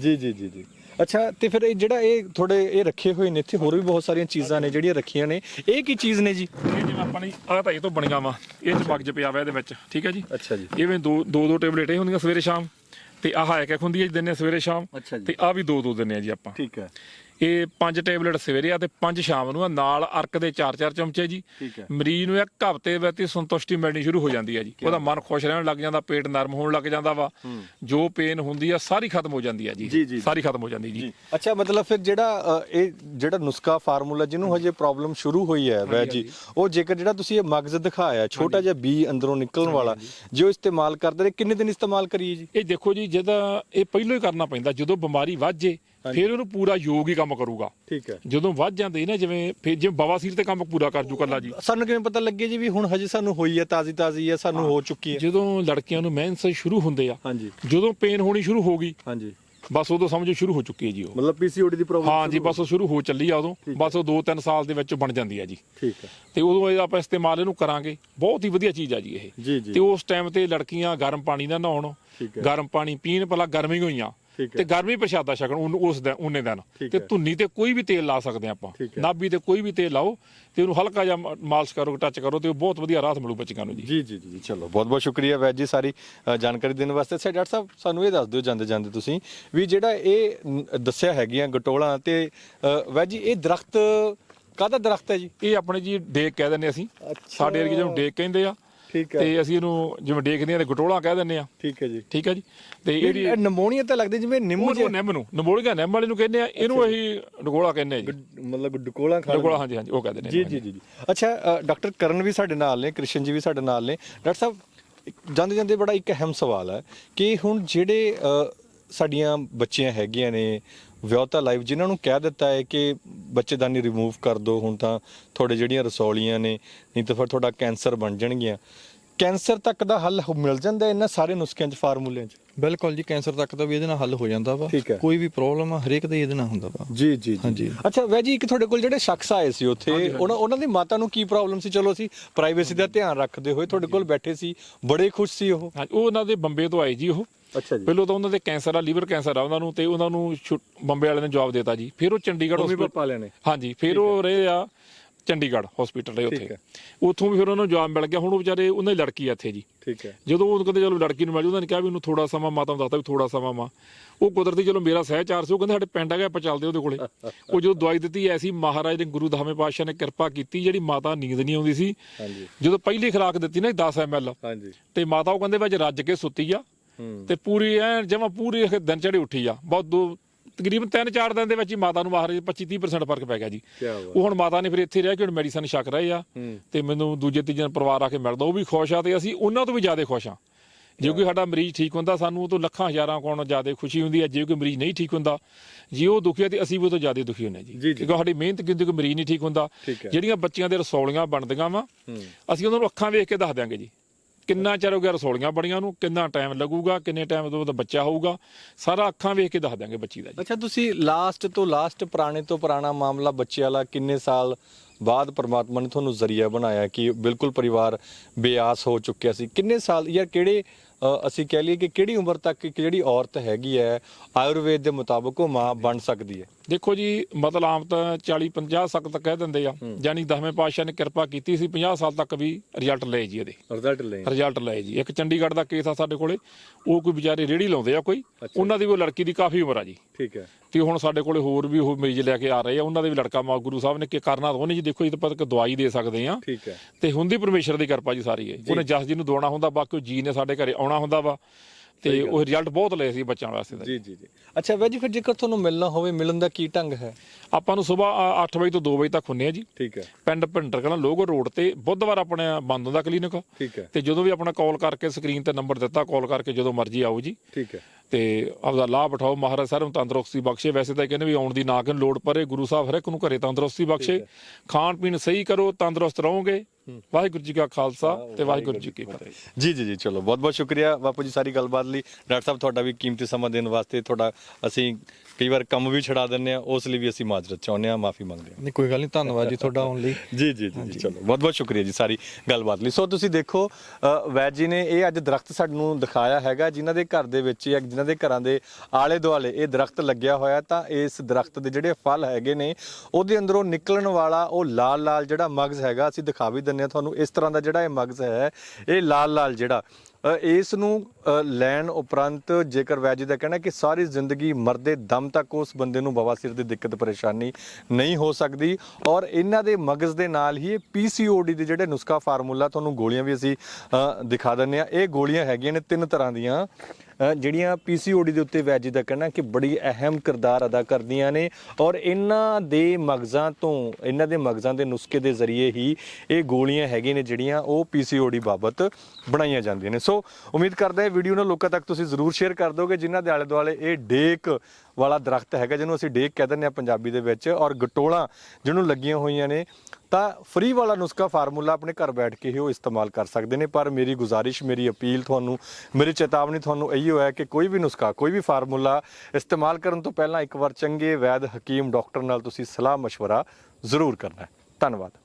ਜੀ ਜੀ ਜੀ ਜੀ। ਅੱਛਾ ਤੇ ਫਿਰ ਇਹ ਜਿਹੜਾ ਇਹ ਥੋੜੇ ਇਹ ਰੱਖੇ ਹੋਏ ਨੇ ਇੱਥੇ ਹੋਰ ਵੀ ਬਹੁਤ ਸਾਰੀਆਂ ਚੀਜ਼ਾਂ ਨੇ ਜਿਹੜੀਆਂ ਰੱਖੀਆਂ ਨੇ। ਇਹ ਕੀ ਚੀਜ਼ ਨੇ ਜੀ? ਇਹ ਜਿਵੇਂ ਆਪਾਂ ਨੇ ਆਹ ਤਾਂ ਇਹ ਤੋਂ ਬਣੀਆਂ ਵਾ। ਇਹ ਚ ਮਗਜ ਪਿਆ ਵਾ ਇਹਦੇ ਵਿੱਚ ਠੀਕ ਹੈ ਜੀ? ਅੱਛਾ ਜੀ। ਇਵੇਂ ਦੋ ਦੋ ਦੋ ਟੇਬਲੇਟ ਇਹ ਹੁੰਦੀਆਂ ਸਵੇਰੇ ਸ਼ਾਮ। ਤੇ ਆਹ ਇੱਕ ਇੱਕ ਹੁੰਦੀ ਹੈ ਜੀ ਦਿਨੇ ਸਵੇਰੇ ਸ਼ਾਮ। ਅੱਛਾ ਜੀ। ਤੇ ਆਹ ਵੀ ਦੋ ਦੋ ਦਿੰਨੇ ਆ ਜੀ ਆਪਾਂ। ਠੀਕ ਹੈ। ਇਹ ਪੰਜ ਟੇਬਲੇਟ ਸਵੇਰੇ ਆ ਤੇ ਪੰਜ ਸ਼ਾਮ ਨੂੰ ਆ ਨਾਲ ਅਰਕ ਦੇ 4-4 ਚਮਚੇ ਜੀ। ਮਰੀਜ਼ ਨੂੰ ਇੱਕ ਹਫ਼ਤੇ ਵਿੱਚ ਹੀ ਸੰਤੁਸ਼ਟੀ ਮਿਲਣੀ ਸ਼ੁਰੂ ਹੋ ਜਾਂਦੀ ਹੈ ਜੀ। ਉਹਦਾ ਮਨ ਖੁਸ਼ ਰਹਿਣ ਲੱਗ ਜਾਂਦਾ ਪੇਟ ਨਰਮ ਹੋਣ ਲੱਗ ਜਾਂਦਾ ਵਾ। ਜੋ ਪੇਨ ਹੁੰਦੀ ਆ ਸਾਰੀ ਖਤਮ ਹੋ ਜਾਂਦੀ ਆ ਜੀ। ਸਾਰੀ ਖਤਮ ਹੋ ਜਾਂਦੀ ਜੀ। ਅੱਛਾ ਮਤਲਬ ਫਿਰ ਜਿਹੜਾ ਇਹ ਜਿਹੜਾ ਨੁਸਖਾ ਫਾਰਮੂਲਾ ਜਿਹਨੂੰ ਹਜੇ ਪ੍ਰੋਬਲਮ ਸ਼ੁਰੂ ਹੋਈ ਹੈ ਵੈ ਜੀ ਉਹ ਜੇਕਰ ਜਿਹੜਾ ਤੁਸੀਂ ਇਹ ਮਗਜ਼ ਦਿਖਾਇਆ ਛੋਟਾ ਜਿਹਾ ਬੀ ਅੰਦਰੋਂ ਨਿਕਲਣ ਵਾਲਾ ਜੋ ਇਸਤੇਮਾਲ ਕਰਦੇ ਨੇ ਕਿੰਨੇ ਦਿਨ ਇਸਤੇਮਾਲ ਕਰੀਏ ਜੀ? ਇਹ ਦੇਖੋ ਜੀ ਜਿਹਦਾ ਇਹ ਪਹਿਲਾਂ ਹੀ ਕਰਨਾ ਪੈਂਦਾ ਜਦੋਂ ਬਿਮਾਰੀ ਵੱਧ ਜੇ ਫਿਰ ਉਹਨੂੰ ਪੂਰਾ ਯੋਗ ਹੀ ਕੰਮ ਕਰੂਗਾ। ਠੀਕ ਹੈ। ਜਦੋਂ ਵੱਧ ਜਾਂਦੇ ਨਾ ਜਿਵੇਂ ਫਿਰ ਜਿਵੇਂ ਬਵਾਸੀਰ ਤੇ ਕੰਮ ਪੂਰਾ ਕਰ ਜੂ ਕੱਲਾ ਜੀ। ਸਾਨੂੰ ਕਿਵੇਂ ਪਤਾ ਲੱਗੇ ਜੀ ਵੀ ਹੁਣ ਹਜੇ ਸਾਨੂੰ ਹੋਈ ਹੈ ਤਾਜ਼ੀ ਤਾਜ਼ੀ ਹੈ ਸਾਨੂੰ ਹੋ। ਚੁੱਕੀ ਹੈ? ਜਦੋਂ ਲੜਕੀਆਂ ਨੂੰ ਮੈਂਸ ਸ਼ੁਰੂ ਹੁੰਦੇ ਆ ਹਾਂਜੀ। ਜਦੋਂ ਪੇਨ ਹੋਣੀ ਸ਼ੁਰੂ ਹੋ ਗਈ ਹਾਂਜੀ। ਬਸ ਉਦੋਂ ਸਮਝੋ ਸ਼ੁਰੂ ਹੋ ਚੁੱਕੀ ਹੈ ਜੀ ਉਹ। ਮਤਲਬ ਪੀਸੀਓਡੀ ਦੀ ਪ੍ਰੋਬਲਮ ਹਾਂ ਜੀ ਬਸ ਉਹ ਸ਼ੁਰੂ ਹੋ ਚੱਲੀ ਆ ਉਦੋਂ ਬਸ ਉਹ 2-3 ਸਾਲ ਦੇ ਵਿੱਚ ਬਣ ਜਾਂਦੀ ਆ ਜੀ। ਠੀਕ ਹੈ। ਤੇ ਉਦੋਂ ਇਹ ਆਪਾਂ ਇਸਤੇਮਾਲ ਇਹਨੂੰ ਕਰਾਂਗੇ। ਬਹੁਤ ਹੀ ਵਧੀਆ ਚੀਜ਼ ਆ ਜੀ ਇਹ। ਜੀ ਜੀ। ਤੇ ਉਸ ਟਾਈਮ ਤੇ ਲੜਕੀਆਂ ਗਰਮ ਪਾਣੀ ਨਾਲ ਨਹਾਉਣ ਠੀਕ ਹੈ। ਗਰਮ ਪਾਣੀ ਪੀਣ ਪਹਿਲਾਂ ਗਰਮੀ ਹੋਈਆਂ। ਤੇ ਗਰਮੀ ਪ੍ਰਸ਼ਾਦਾ ਛਕਣ ਉਹਨੂੰ ਉਸ ਦਿਨ ਉਹਨੇ ਦਿਨ। ਤੇ। ਧੁੰਨੀ ਤੇ ਕੋਈ ਵੀ ਤੇਲ ਲਾ ਸਕਦੇ ਆਪਾਂ। ਨਾਭੀ ਤੇ ਕੋਈ ਵੀ ਤੇਲ ਲਾਓ ਤੇ ਉਹਨੂੰ ਹਲਕਾ ਜਿਹਾ ਮਾਲਿਸ਼ ਕਰੋ ਟੱਚ ਕਰੋ ਤੇ ਉਹ ਬਹੁਤ ਵਧੀਆ ਰਾਹਤ ਮਿਲੂ ਬੱਚਿਆਂ ਨੂੰ ਜੀ। ਜੀ ਜੀ ਜੀ ਚਲੋ ਬਹੁਤ ਬਹੁਤ ਸ਼ੁਕਰੀਆ ਵੈਦ ਜੀ ਸਾਰੀ ਜਾਣਕਾਰੀ ਦੇਣ ਵਾਸਤੇ। ਸਰ ਡਾਕਟਰ ਸਾਹਿਬ ਸਾਨੂੰ ਇਹ ਦੱਸ ਦਿਓ ਜਾਂਦੇ ਜਾਂਦੇ ਤੁਸੀਂ ਵੀ ਜਿਹੜਾ ਇਹ ਨ, ਦੱਸਿਆ ਹੈਗੀਆਂ ਗਟੋਲਾਂ ਤੇ ਵੈਦ ਜੀ ਇਹ ਦਰਖਤ ਕਾਹਦਾ ਦਰਖਤ ਹੈ ਜੀ? ਇਹ ਆਪਣੇ ਜੀ ਡੇਕ ਕਹਿ ਦਿੰਦੇ ਅਸੀਂ। ਸਾਡੇ ਏਰੀਏ ਜਿਹਨੂੰ ਡੇਕ ਕਹਿੰਦੇ ਆ। ਠੀਕ ਤੇ ਅਸੀਂ ਇਹਨੂੰ ਜਿਵੇਂ ਡੇਕਦੇ ਆ ਤੇ ਗਟੋਲਾ ਕਹਿ ਦਿੰਦੇ ਆ ਠੀਕ ਹੈ ਜੀ। ਠੀਕ ਹੈ ਜੀ। ਤੇ ਇਹਦੀ ਇਹ ਨਮੋਨੀਆ ਤਾਂ ਲੱਗਦੀ ਜਿਵੇਂ ਨਿੰਮ ਜੇ ਨਿੰਮ ਨੂੰ ਨਮੋਲੀਆ ਨਿੰਮ ਵਾਲੇ ਨੂੰ ਕਹਿੰਦੇ ਆ ਇਹਨੂੰ ਅਸੀਂ ਡਗੋਲਾ ਕਹਿੰਦੇ ਆ ਜੀ। ਮਤਲਬ ਡਕੋਲਾ ਖਾਣ ਡਗੋਲਾ ਹਾਂਜੀ ਹਾਂਜੀ ਉਹ ਕਹਿੰਦੇ ਨੇ ਜੀ ਜੀ ਜੀ ਅੱਛਾ ਡਾਕਟਰ ਕਰਨ ਵੀ ਸਾਡੇ ਨਾਲ ਨੇ ਕ੍ਰਿਸ਼ਨ ਜੀ ਵੀ ਸਾਡੇ ਨਾਲ ਨੇ। ਡਾਕਟਰ ਸਾਹਿਬ ਜਾਂਦੇ ਜਾਂਦੇ ਬੜਾ ਇੱਕ ਅਹਿਮ ਸਵਾਲ ਹੈ ਕਿ ਹੁਣ ਜਿਹੜੇ ਸਾਡੀਆਂ ਬੱਚੀਆਂ ਹੈਗੀਆਂ ਨੇ ਵਿਆਹਤਾ ਲਾਈਫ ਜਿਨ੍ਹਾਂ ਨੂੰ ਕਹਿ ਦਿੱਤਾ ਹੈ ਕਿ ਬੱਚੇਦਾਨੀ ਰਿਮੂਵ ਕਰ ਦਿਓ ਹੁਣ ਤਾਂ ਤੁਹਾਡੇ ਜਿਹੜੀਆਂ ਰਸੌਲੀਆਂ ਨੇ ਨਹੀਂ ਤਾਂ ਫਿਰ ਤੁਹਾਡਾ ਕੈਂਸਰ ਬਣ ਜਾਣਗੀਆਂ। ਕੈਂਸਰ ਤੱਕ ਦਾ ਹੱਲ ਹੋ- ਮਿਲ ਜਾਂਦਾ ਹੈ ਇਹਨਾਂ ਸਾਰੇ ਨੁਸਖਿਆਂ 'ਚ ਫਾਰਮੂਲਿਆਂ 'ਚ? ਬਿਲਕੁਲ ਜੀ ਕੈਂਸਰ ਤੱਕ ਤਾਂ ਵੀ ਇਹਦੇ ਨਾਲ ਹੱਲ ਹੋ ਜਾਂਦਾ ਵਾ। ਠੀਕ ਹੈ। ਕੋਈ ਵੀ ਪ੍ਰੋਬਲਮ ਆ ਹਰੇਕ ਦੇ ਇਹਦੇ ਨਾਲ ਹੁੰਦਾ ਵਾ। ਜੀ ਜੀ ਹਾਂਜੀ। ਅੱਛਾ ਵੈ ਜੀ ਇੱਕ ਤੁਹਾਡੇ ਕੋਲ ਜਿਹੜੇ ਸ਼ਖਸ ਆਏ ਸੀ ਉੱਥੇ ਉਹਨਾਂ ਉਹਨਾਂ ਦੀ ਮਾਤਾ ਨੂੰ ਕੀ ਪ੍ਰੋਬਲਮ ਸੀ? ਚਲੋ ਅਸੀਂ ਪ੍ਰਾਈਵੇਸੀ ਦਾ ਧਿਆਨ ਰੱਖਦੇ ਹੋਏ ਤੁਹਾਡੇ ਕੋਲ ਬੈਠੇ ਸੀ ਬੜੇ ਖੁਸ਼ ਸੀ ਉਹ। ਹਾਂਜੀ ਉਹ ਉਹਨਾਂ ਦੇ ਬੰਬੇ ਤੋਂ ਆਏ ਜੀ ਉਹ। ਅੱਛਾ ਜੀ। ਪਹਿਲਾਂ ਤਾਂ ਉਹਨਾਂ ਦੇ ਕੈਂਸਰ ਆ ਲੀਵਰ ਕੈਂਸਰ ਆ ਉਹਨਾਂ ਨੂੰ ਤੇ ਉਹਨਾਂ ਨੂੰ ਛੁ- ਬੰਬੇ ਵਾਲਿਆਂ ਨੇ ਜਵਾਬ ਦਿੱਤਾ ਜੀ। ਫਿਰ ਉਹ ਚੰਡੀਗੜ੍ਹ ਮੰਮੀ hospital- ਪਾਪਾ ਵਾਲਿਆਂ ਨੇ। ਹਾਂਜੀ ਫਿਰ ਉਹ ਰਹੇ ਆ ਚੰਡੀਗੜ੍ਹ ਹਸਪੀਟਲ ਰਹੇ ਠੀਕ ਉੱਥੇ ਹੈ। ਉੱਥੋਂ ਵੀ ਫਿਰ ਉਹਨਾਂ ਨੂੰ ਜਵਾਬ ਮਿਲ ਗਿਆ। ਹੁਣ ਉਹ ਵਿਚਾਰੇ ਉਹਨਾਂ ਦੀ ਲੜਕੀ ਆ ਇੱਥੇ ਜੀ। ਠੀਕ ਹੈ। ਜਦੋਂ ਉਹ ਕਹਿੰਦੇ ਚਲੋ ਲੜਕੀ ਨੂੰ ਮਿਲ ਜਾਊ, ਉਹਨਾਂ ਨੇ ਕਿਹਾ ਵੀ ਉਹਨੂੰ ਥੋੜਾ ਸਮਾਂ ਮਾਤਾ ਨੂੰ ਦੱਸਤਾ ਵੀ ਥੋੜਾ ਸਮਾਂ ਮਾ ਉਹ ਕੁਦਰਤੀ ਚਲੋ ਮੇਰਾ ਸਹਿਚਾਰ ਸੀ ਉਹ ਕਹਿੰਦੇ ਸਾਡੇ ਪਿੰਡ ਹੈਗਾ ਆਪਾਂ ਚੱਲਦੇ ਉਹਦੇ ਕੋਲੇ। ਉਹ ਜਦੋਂ ਦਵਾਈ ਦਿੱਤੀ ਐਸੀ ਮਹਾਰਾਜ ਦੇ ਗੁਰੂ ਦਸਵੇਂ ਪਾਤਸ਼ਾਹ ਨੇ ਕਿਰਪਾ ਕੀਤੀ ਜਿਹੜੀ ਮਾਤਾ ਨੀਂਦ ਨਹੀਂ ਆਉਂਦੀ ਸੀ। ਹਾਂਜੀ। ਜਦੋਂ ਪਹਿਲੀ ਖੁਰਾਕ ਦਿੱਤੀ ਨਾ 10 ml ਹਾਂਜੀ। ਤੇ ਮਾਤਾ ਉਹ ਕਹਿੰਦੇ ਵਿੱਚ ਰੱਜ ਕੇ ਸੁੱਤੀ ਆ ਤੇ ਪੂਰੀ ਐ ਜਮਾ ਪੂਰੀ ਇਹ ਦਿਨ ਚੜੇ ਉੱਠੀ ਆ। ਬਹੁਤ ਦੋ ਤਕਰੀਬਨ 3-4 ਦਿਨ ਦੇ ਵਿੱਚ ਹੀ ਮਾਤਾ ਨੂੰ ਮਹਾਰਾਜ 25-30% ਫ਼ਰਕ ਪੈ ਗਿਆ ਜੀ। ਉਹ ਹੁਣ ਮਾਤਾ ਨੇ ਫਿਰ ਇੱਥੇ ਰਹਿ ਕੇ ਹੁਣ ਮੈਡੀਸਨ ਛਕ ਰਹੇ ਆ। ਤੇ ਮੈਨੂੰ ਦੂਜੇ ਤੀਜੇ ਦਿਨ ਪਰਿਵਾਰ ਆ ਕੇ ਮਿਲਦਾ ਉਹ ਵੀ ਖੁਸ਼ ਆ ਤੇ ਅਸੀਂ ਉਹਨਾਂ ਤੋਂ ਵੀ ਜ਼ਿਆਦਾ ਖੁਸ਼ ਆ। ਜੇ ਕੋਈ ਸਾਡਾ ਮਰੀਜ਼ ਠੀਕ ਹੁੰਦਾ ਸਾਨੂੰ ਉਹ ਤੋਂ ਲੱਖਾਂ ਹਜ਼ਾਰਾਂ ਕੋਣ ਜ਼ਿਆਦਾ ਖੁਸ਼ੀ ਹੁੰਦੀ ਹੈ ਜੇ ਕੋਈ ਮਰੀਜ਼ ਨਹੀਂ ਠੀਕ ਹੁੰਦਾ ਜੇ ਉਹ ਦੁਖੀ ਹੈ ਤੇ ਅਸੀਂ ਵੀ ਉਹ ਤੋਂ ਜ਼ਿਆਦਾ ਦੁਖੀ ਹੁੰਦੇ ਹਾਂ ਜੀ। ਕਿਉਂਕਿ ਸਾਡੀ ਮਿਹਨਤ ਕਿੰਦੀ ਕੋਈ ਮਰੀਜ਼ ਨਹੀਂ ਠੀਕ ਹੁੰਦਾ। ਜਿਹੜੀਆਂ ਬੱਚੀਆਂ ਦੇ ਰਸੌਲੀਆਂ ਬਣਦੀਆਂ ਵਾ ਅਸੀਂ ਉਹਨਾਂ ਨੂੰ ਅੱਖਾਂ ਵੇਖ ਕੇ ਦੱਸ ਦਿਆਂਗੇ ਜੀ। ਕਿੰਨਾ ਚਿਰ ਹੋ ਗਿਆ ਰਸੌਲੀਆਂ ਬੜੀਆਂ ਨੂੰ, ਕਿੰਨਾ ਟਾਈਮ ਲੱਗੂਗਾ, ਕਿੰਨੇ ਟਾਈਮ ਤੋਂ ਉਹਦਾ ਬੱਚਾ ਹੋਊਗਾ, ਸਾਰਾ ਅੱਖਾਂ ਵੇਖ ਕੇ ਦੱਸ ਦਿਆਂਗੇ ਬੱਚੀ ਦਾ ਜੀ। ਅੱਛਾ, ਤੁਸੀਂ ਲਾਸਟ ਤੋਂ ਲਾਸਟ ਪੁਰਾਣੇ ਤੋਂ ਪੁਰਾਣਾ ਮਾਮਲਾ ਬੱਚੇ ਵਾਲਾ ਕਿੰਨੇ ਸਾਲ ਬਾਅਦ ਪਰਮਾਤਮਾ ਨੇ ਤੁਹਾਨੂੰ ਜ਼ਰੀਆ ਬਣਾਇਆ ਕਿ ਬਿਲਕੁਲ ਪਰਿਵਾਰ ਬੇਆਸ ਹੋ ਚੁੱਕਿਆ ਸੀ? ਕਿੰਨੇ ਸਾਲ, ਯਾਰ ਕਿਹੜੇ ਅਸੀਂ ਕਹਿ ਲਈਏ ਕਿ ਕਿਹੜੀ ਉਮਰ ਤੱਕ ਇੱਕ ਜਿਹੜੀ ਔਰਤ ਹੈਗੀ ਹੈ, ਆਯੁਰਵੇਦ ਦੇ ਮੁਤਾਬਕ ਉਹ ਮਾਂ ਬਣ ਸਕਦੀ ਹੈ? ਦੇਖੋ ਜੀ ਮਤਲਬ ਆਮ ਤਾਂ 40 50 ਤੱਕ ਤਾਂ ਕਹਿ ਦਿੰਦੇ ਆ। ਯਾਨੀ ਦਸਵੇਂ ਪਾਤਸ਼ਾਹ ਨੇ ਕਿਰਪਾ ਕੀਤੀ ਸੀ 50 ਸਾਲ ਤੱਕ ਵੀ ਰਿਜ਼ਲਟ ਲਏ ਜੀ ਇਹਦੇ। ਰਿਜ਼ਲਟ ਲੈ ਰਿਜ਼ਲਟ ਲਏ ਜੀ। ਇੱਕ ਚੰਡੀਗੜ੍ਹ ਦਾ ਕੇਸ ਆ ਸਾਡੇ ਕੋਲੇ ਉਹ ਕੋਈ ਵਿਚਾਰੇ ਰੇੜੀ ਲਾਉਂਦੇ ਆ ਕੋਈ। ਉਹਨਾਂ ਦੀ ਉਹ ਲੜਕੀ ਦੀ ਕਾਫੀ ਉਮਰ ਆ ਜੀ। ਠੀਕ ਹੈ। ਤੇ ਹੁਣ ਸਾਡੇ ਕੋਲੇ ਹੋਰ ਵੀ ਉਹ ਮਰੀਜ਼ ਲੈ ਕੇ ਆ ਰਹੇ ਆ ਉਹਨਾਂ ਦੇ ਵੀ ਲੜਕਾ ਮਾ ਗੁਰੂ ਸਾਹਿਬ ਨੇ ਕੀ ਕਰਨਾ ਉਹਨੇ ਜੀ ਦੇਖੋ ਇਹ ਤਾਂ ਪਤਾ ਦਵਾਈ ਦੇ ਸਕਦੇ ਆ। ਠੀਕ ਹੈ। ਤੇ ਹੁੰਦੀ ਪਰਮੇਸ਼ਰ ਦੀ ਕਿਰਪਾ ਜੀ ਸਾਰੀ ਹੈ ਉਹਨੇ ਜਸ ਜੀ ਨੂੰ ਦਵਾਉਣਾ ਹੁੰਦਾ ਬਾਕੀ ਜੀ ਨੇ ਸਾਡੇ ਘਰੇ ਆਉਣਾ ਹੁੰਦਾ ਵਾ। ਤੇ ਉਹ ਰਿਜ਼ਲਟ ਬਹੁਤ ਲਏ ਸੀ ਬੱਚਿਆਂ ਵਾਸਤੇ ਜੀ ਜੀ ਜੀ। ਅੱਛਾ ਵੈਜੀ ਫਿਰ ਜੇਕਰ ਤੁਹਾਨੂੰ ਮਿਲਣਾ ਹੋਵੇ ਮਿਲਣ ਦਾ ਕੀ ਢੰਗ ਹੈ? ਆਪਾਂ ਨੂੰ ਸਵੇਰ 8 ਵਜੇ ਤੋਂ 2 ਵਜੇ ਤੱਕ ਹੁੰਨੇ ਆ ਜੀ। ਠੀਕ ਹੈ। ਪਿੰਡ ਭਿੰਡਰ ਕਲਾਂ ਲੋਗੋ ਰੋਡ ਤੇ ਬੁੱਧਵਾਰ ਆਪਣੇ ਬੰਦ ਹੁੰਦਾ ਕਲੀਨਿਕ ਠੀਕ ਹੈ। ਤੇ ਜਦੋਂ ਵੀ ਆਪਣਾ ਕਾਲ ਕਰਕੇ ਸਕਰੀਨ ਤੇ ਨੰਬਰ ਦਿੱਤਾ ਕਾਲ ਕਰਕੇ ਜਦੋਂ ਮਰਜ਼ੀ ਆਓ ਜੀ। ਠੀਕ ਹੈ। ਤੇ ਆਪਦਾ ਲਾਭ ਉਠਾਓ ਮਹਾਰਾਜ ਸਾਹਿਬ ਨੂੰ ਤੰਦਰੁਸਤੀ ਬਖਸ਼ੇ। ਵੈਸੇ ਤਾਂ ਇਹ ਕਹਿੰਦੇ ਵੀ ਆਉਣ ਦੀ ਨਾ ਕਿ ਲੋੜ ਪਰੇ ਗੁਰੂ ਸਾਹਿਬ ਹਰ ਇੱਕ ਨੂੰ ਘਰੇ ਤੰਦਰੁਸਤੀ ਬਖਸ਼ੇ। ਖਾਣ ਪੀਣ ਸਹੀ ਕਰੋ ਤੰਦਰੁਸਤ ਰਹੋਗੇ। ਵਾਹਿਗੁਰੂ ਜੀ ਕਾ ਖਾਲਸਾ ਤੇ ਵਾਹਿਗੁਰੂ ਜੀ ਕੀ ਫਤਿਹ। ਜੀ ਜੀ ਜੀ ਚਲੋ ਬਹੁਤ ਬਹੁਤ ਸ਼ੁਕਰੀਆ ਬਾਪੂ ਜੀ ਸਾਰੀ ਗੱਲਬਾਤ ਲਈ। ਡਾਕਟਰ ਸਾਹਿਬ ਤੁਹਾਡਾ ਵੀ ਕੀਮਤੀ ਸਮਾਂ ਦੇਣ ਵਾਸਤੇ ਤੁਹਾਡਾ ਅਸੀਂ ਕਈ ਵਾਰ ਕੰਮ ਵੀ ਛਡਾ ਦਿੰਨੇ ਆ ਉਸ ਲਈ ਵੀ ਅਸੀਂ ਮਾਜਰਤ ਚਾਹੁੰਦੇ ਆ ਮਾਫੀ ਮੰਗਦੇ ਹਾਂ। ਨਹੀਂ ਕੋਈ ਗੱਲ ਨਹੀਂ ਧੰਨਵਾਦ ਜੀ ਤੁਹਾਡਾ ਆਉਣ ਲਈ। ਜੀ ਜੀ ਜੀ ਚਲੋ ਬਹੁਤ ਬਹੁਤ ਸ਼ੁਕਰੀਆ ਜੀ ਸਾਰੀ ਗੱਲਬਾਤ ਲਈ। ਸੋ ਤੁਸੀਂ ਦੇਖੋ ਵੈਦ ਜੀ ਨੇ ਇਹ ਅੱਜ ਦਰਖਤ ਸਾਨੂੰ ਦਿਖਾਇਆ ਹੈਗਾ ਜਿਨ੍ਹਾਂ ਦੇ ਘਰ ਦੇ ਵਿੱਚ ਜਾਂ ਜਿਨ੍ਹਾਂ ਦੇ ਘਰਾਂ ਦੇ ਆਲੇ ਦੁਆਲੇ ਇਹ ਦਰਖਤ ਲੱਗਿਆ ਹੋਇਆ ਤਾਂ ਇਸ ਦਰਖਤ ਦੇ ਜਿਹੜੇ ਫਲ ਹੈਗੇ ਨੇ ਉਹਦੇ ਅੰਦਰੋਂ ਨਿਕਲਣ ਵਾਲਾ ਉਹ ਲਾਲ ਲਾਲ ਜਿਹੜਾ ਮਗਜ਼ ਹੈਗਾ ਅਸੀਂ ਦਿਖਾ ਵੀ ਦਿੰਨੇ ਆ ਤੁਹਾਨੂੰ ਇਸ ਤਰ੍ਹਾਂ ਦਾ ਜਿਹੜਾ ਇਹ ਮਗਜ਼ ਹੈ ਇਹ ਲਾਲ ਲਾਲ ਜਿਹੜਾ ਇਸ ਨੂੰ ਲੈਣ ਉਪਰੰਤ ਜੇਕਰ ਵੈਜ ਦਾ ਕਹਿਣਾ ਕਿ ਸਾਰੀ ਜ਼ਿੰਦਗੀ ਮਰਦੇ ਦਮ ਤੱਕ ਉਸ ਬੰਦੇ ਨੂੰ ਬਵਾਸੀਰ ਦੀ ਦਿੱਕਤ ਪਰੇਸ਼ਾਨੀ ਨਹੀਂ ਹੋ ਸਕਦੀ ਔਰ ਇਹਨਾਂ ਦੇ ਮਗਜ਼ ਦੇ ਨਾਲ ਹੀ ਇਹ ਪੀਸੀਓਡੀ ਦੇ ਜਿਹੜੇ ਨੁਸਖਾ ਫਾਰਮੂਲਾ ਤੁਹਾਨੂੰ ਗੋਲੀਆਂ ਵੀ ਅਸੀਂ ਦਿਖਾ ਦਿੰਨੇ ਆ ਇਹ ਗੋਲੀਆਂ ਹੈਗੀਆਂ ਨੇ ਤਿੰਨ ਤਰ੍ਹਾਂ ਦੀਆਂ। ਜਿਹੜੀਆਂ ਪੀਸੀਓਡੀ ਦੇ ਉੱਤੇ ਵੈਜ ਦਾ ਕਹਿਣਾ ਕਿ ਬੜੀ ਅਹਿਮ ਕਿਰਦਾਰ ਅਦਾ ਕਰਦੀਆਂ ਨੇ ਔਰ ਇਹਨਾਂ ਦੇ ਮਗਜ਼ਾਂ ਤੋਂ, ਇਹਨਾਂ ਦੇ ਮਗਜ਼ਾਂ ਦੇ ਨੁਸਖੇ ਦੇ ਜ਼ਰੀਏ ਹੀ ਇਹ ਗੋਲੀਆਂ ਹੈਗੀਆਂ ਨੇ ਜਿਹੜੀਆਂ ਉਹ ਪੀਸੀਓਡੀ ਬਾਬਤ ਬਣਾਈਆਂ ਜਾਂਦੀਆਂ ਨੇ। ਸੋ ਉਮੀਦ ਕਰਦਾ ਹਾਂ ਵੀਡੀਓ ਨੂੰ ਲੋਕਾਂ ਤੱਕ ਤੁਸੀਂ ਜ਼ਰੂਰ ਸ਼ੇਅਰ ਕਰ ਦੋਗੇ, ਜਿਨ੍ਹਾਂ ਦੇ ਆਲੇ ਦੁਆਲੇ ਇਹ ਡੇਕ ਵਾਲਾ ਦਰਖਤ ਹੈਗਾ, ਜਿਹਨੂੰ ਅਸੀਂ ਡੇਕ ਕਹਿ ਦਿੰਦੇ ਆ ਪੰਜਾਬੀ ਦੇ ਵਿੱਚ ਔਰ ਗਟੋਲਾਂ ਜਿਹਨੂੰ ਲੱਗੀਆਂ ਹੋਈਆਂ ਨੇ। ਤਾਂ ਫ੍ਰੀ ਵਾਲਾ ਨੁਸਖਾ ਫਾਰਮੂਲਾ ਆਪਣੇ ਘਰ ਬੈਠ ਕੇ ਹੀ ਉਹ ਇਸਤੇਮਾਲ ਕਰ ਸਕਦੇ ਨੇ ਪਰ ਮੇਰੀ ਗੁਜ਼ਾਰਿਸ਼ ਮੇਰੀ ਅਪੀਲ ਤੁਹਾਨੂੰ ਮੇਰੀ ਚੇਤਾਵਨੀ ਤੁਹਾਨੂੰ ਇਹੀ ਹੈ ਕਿ ਕੋਈ ਵੀ ਨੁਸਖਾ ਕੋਈ ਵੀ ਫਾਰਮੂਲਾ ਇਸਤੇਮਾਲ ਕਰਨ ਤੋਂ ਪਹਿਲਾਂ ਇੱਕ ਵਾਰ ਚੰਗੇ ਵੈਦ ਹਕੀਮ ਡਾਕਟਰ ਨਾਲ ਤੁਸੀਂ ਸਲਾਹ مشورہ ਜ਼ਰੂਰ ਕਰਨਾ ਹੈ ਧੰਨਵਾਦ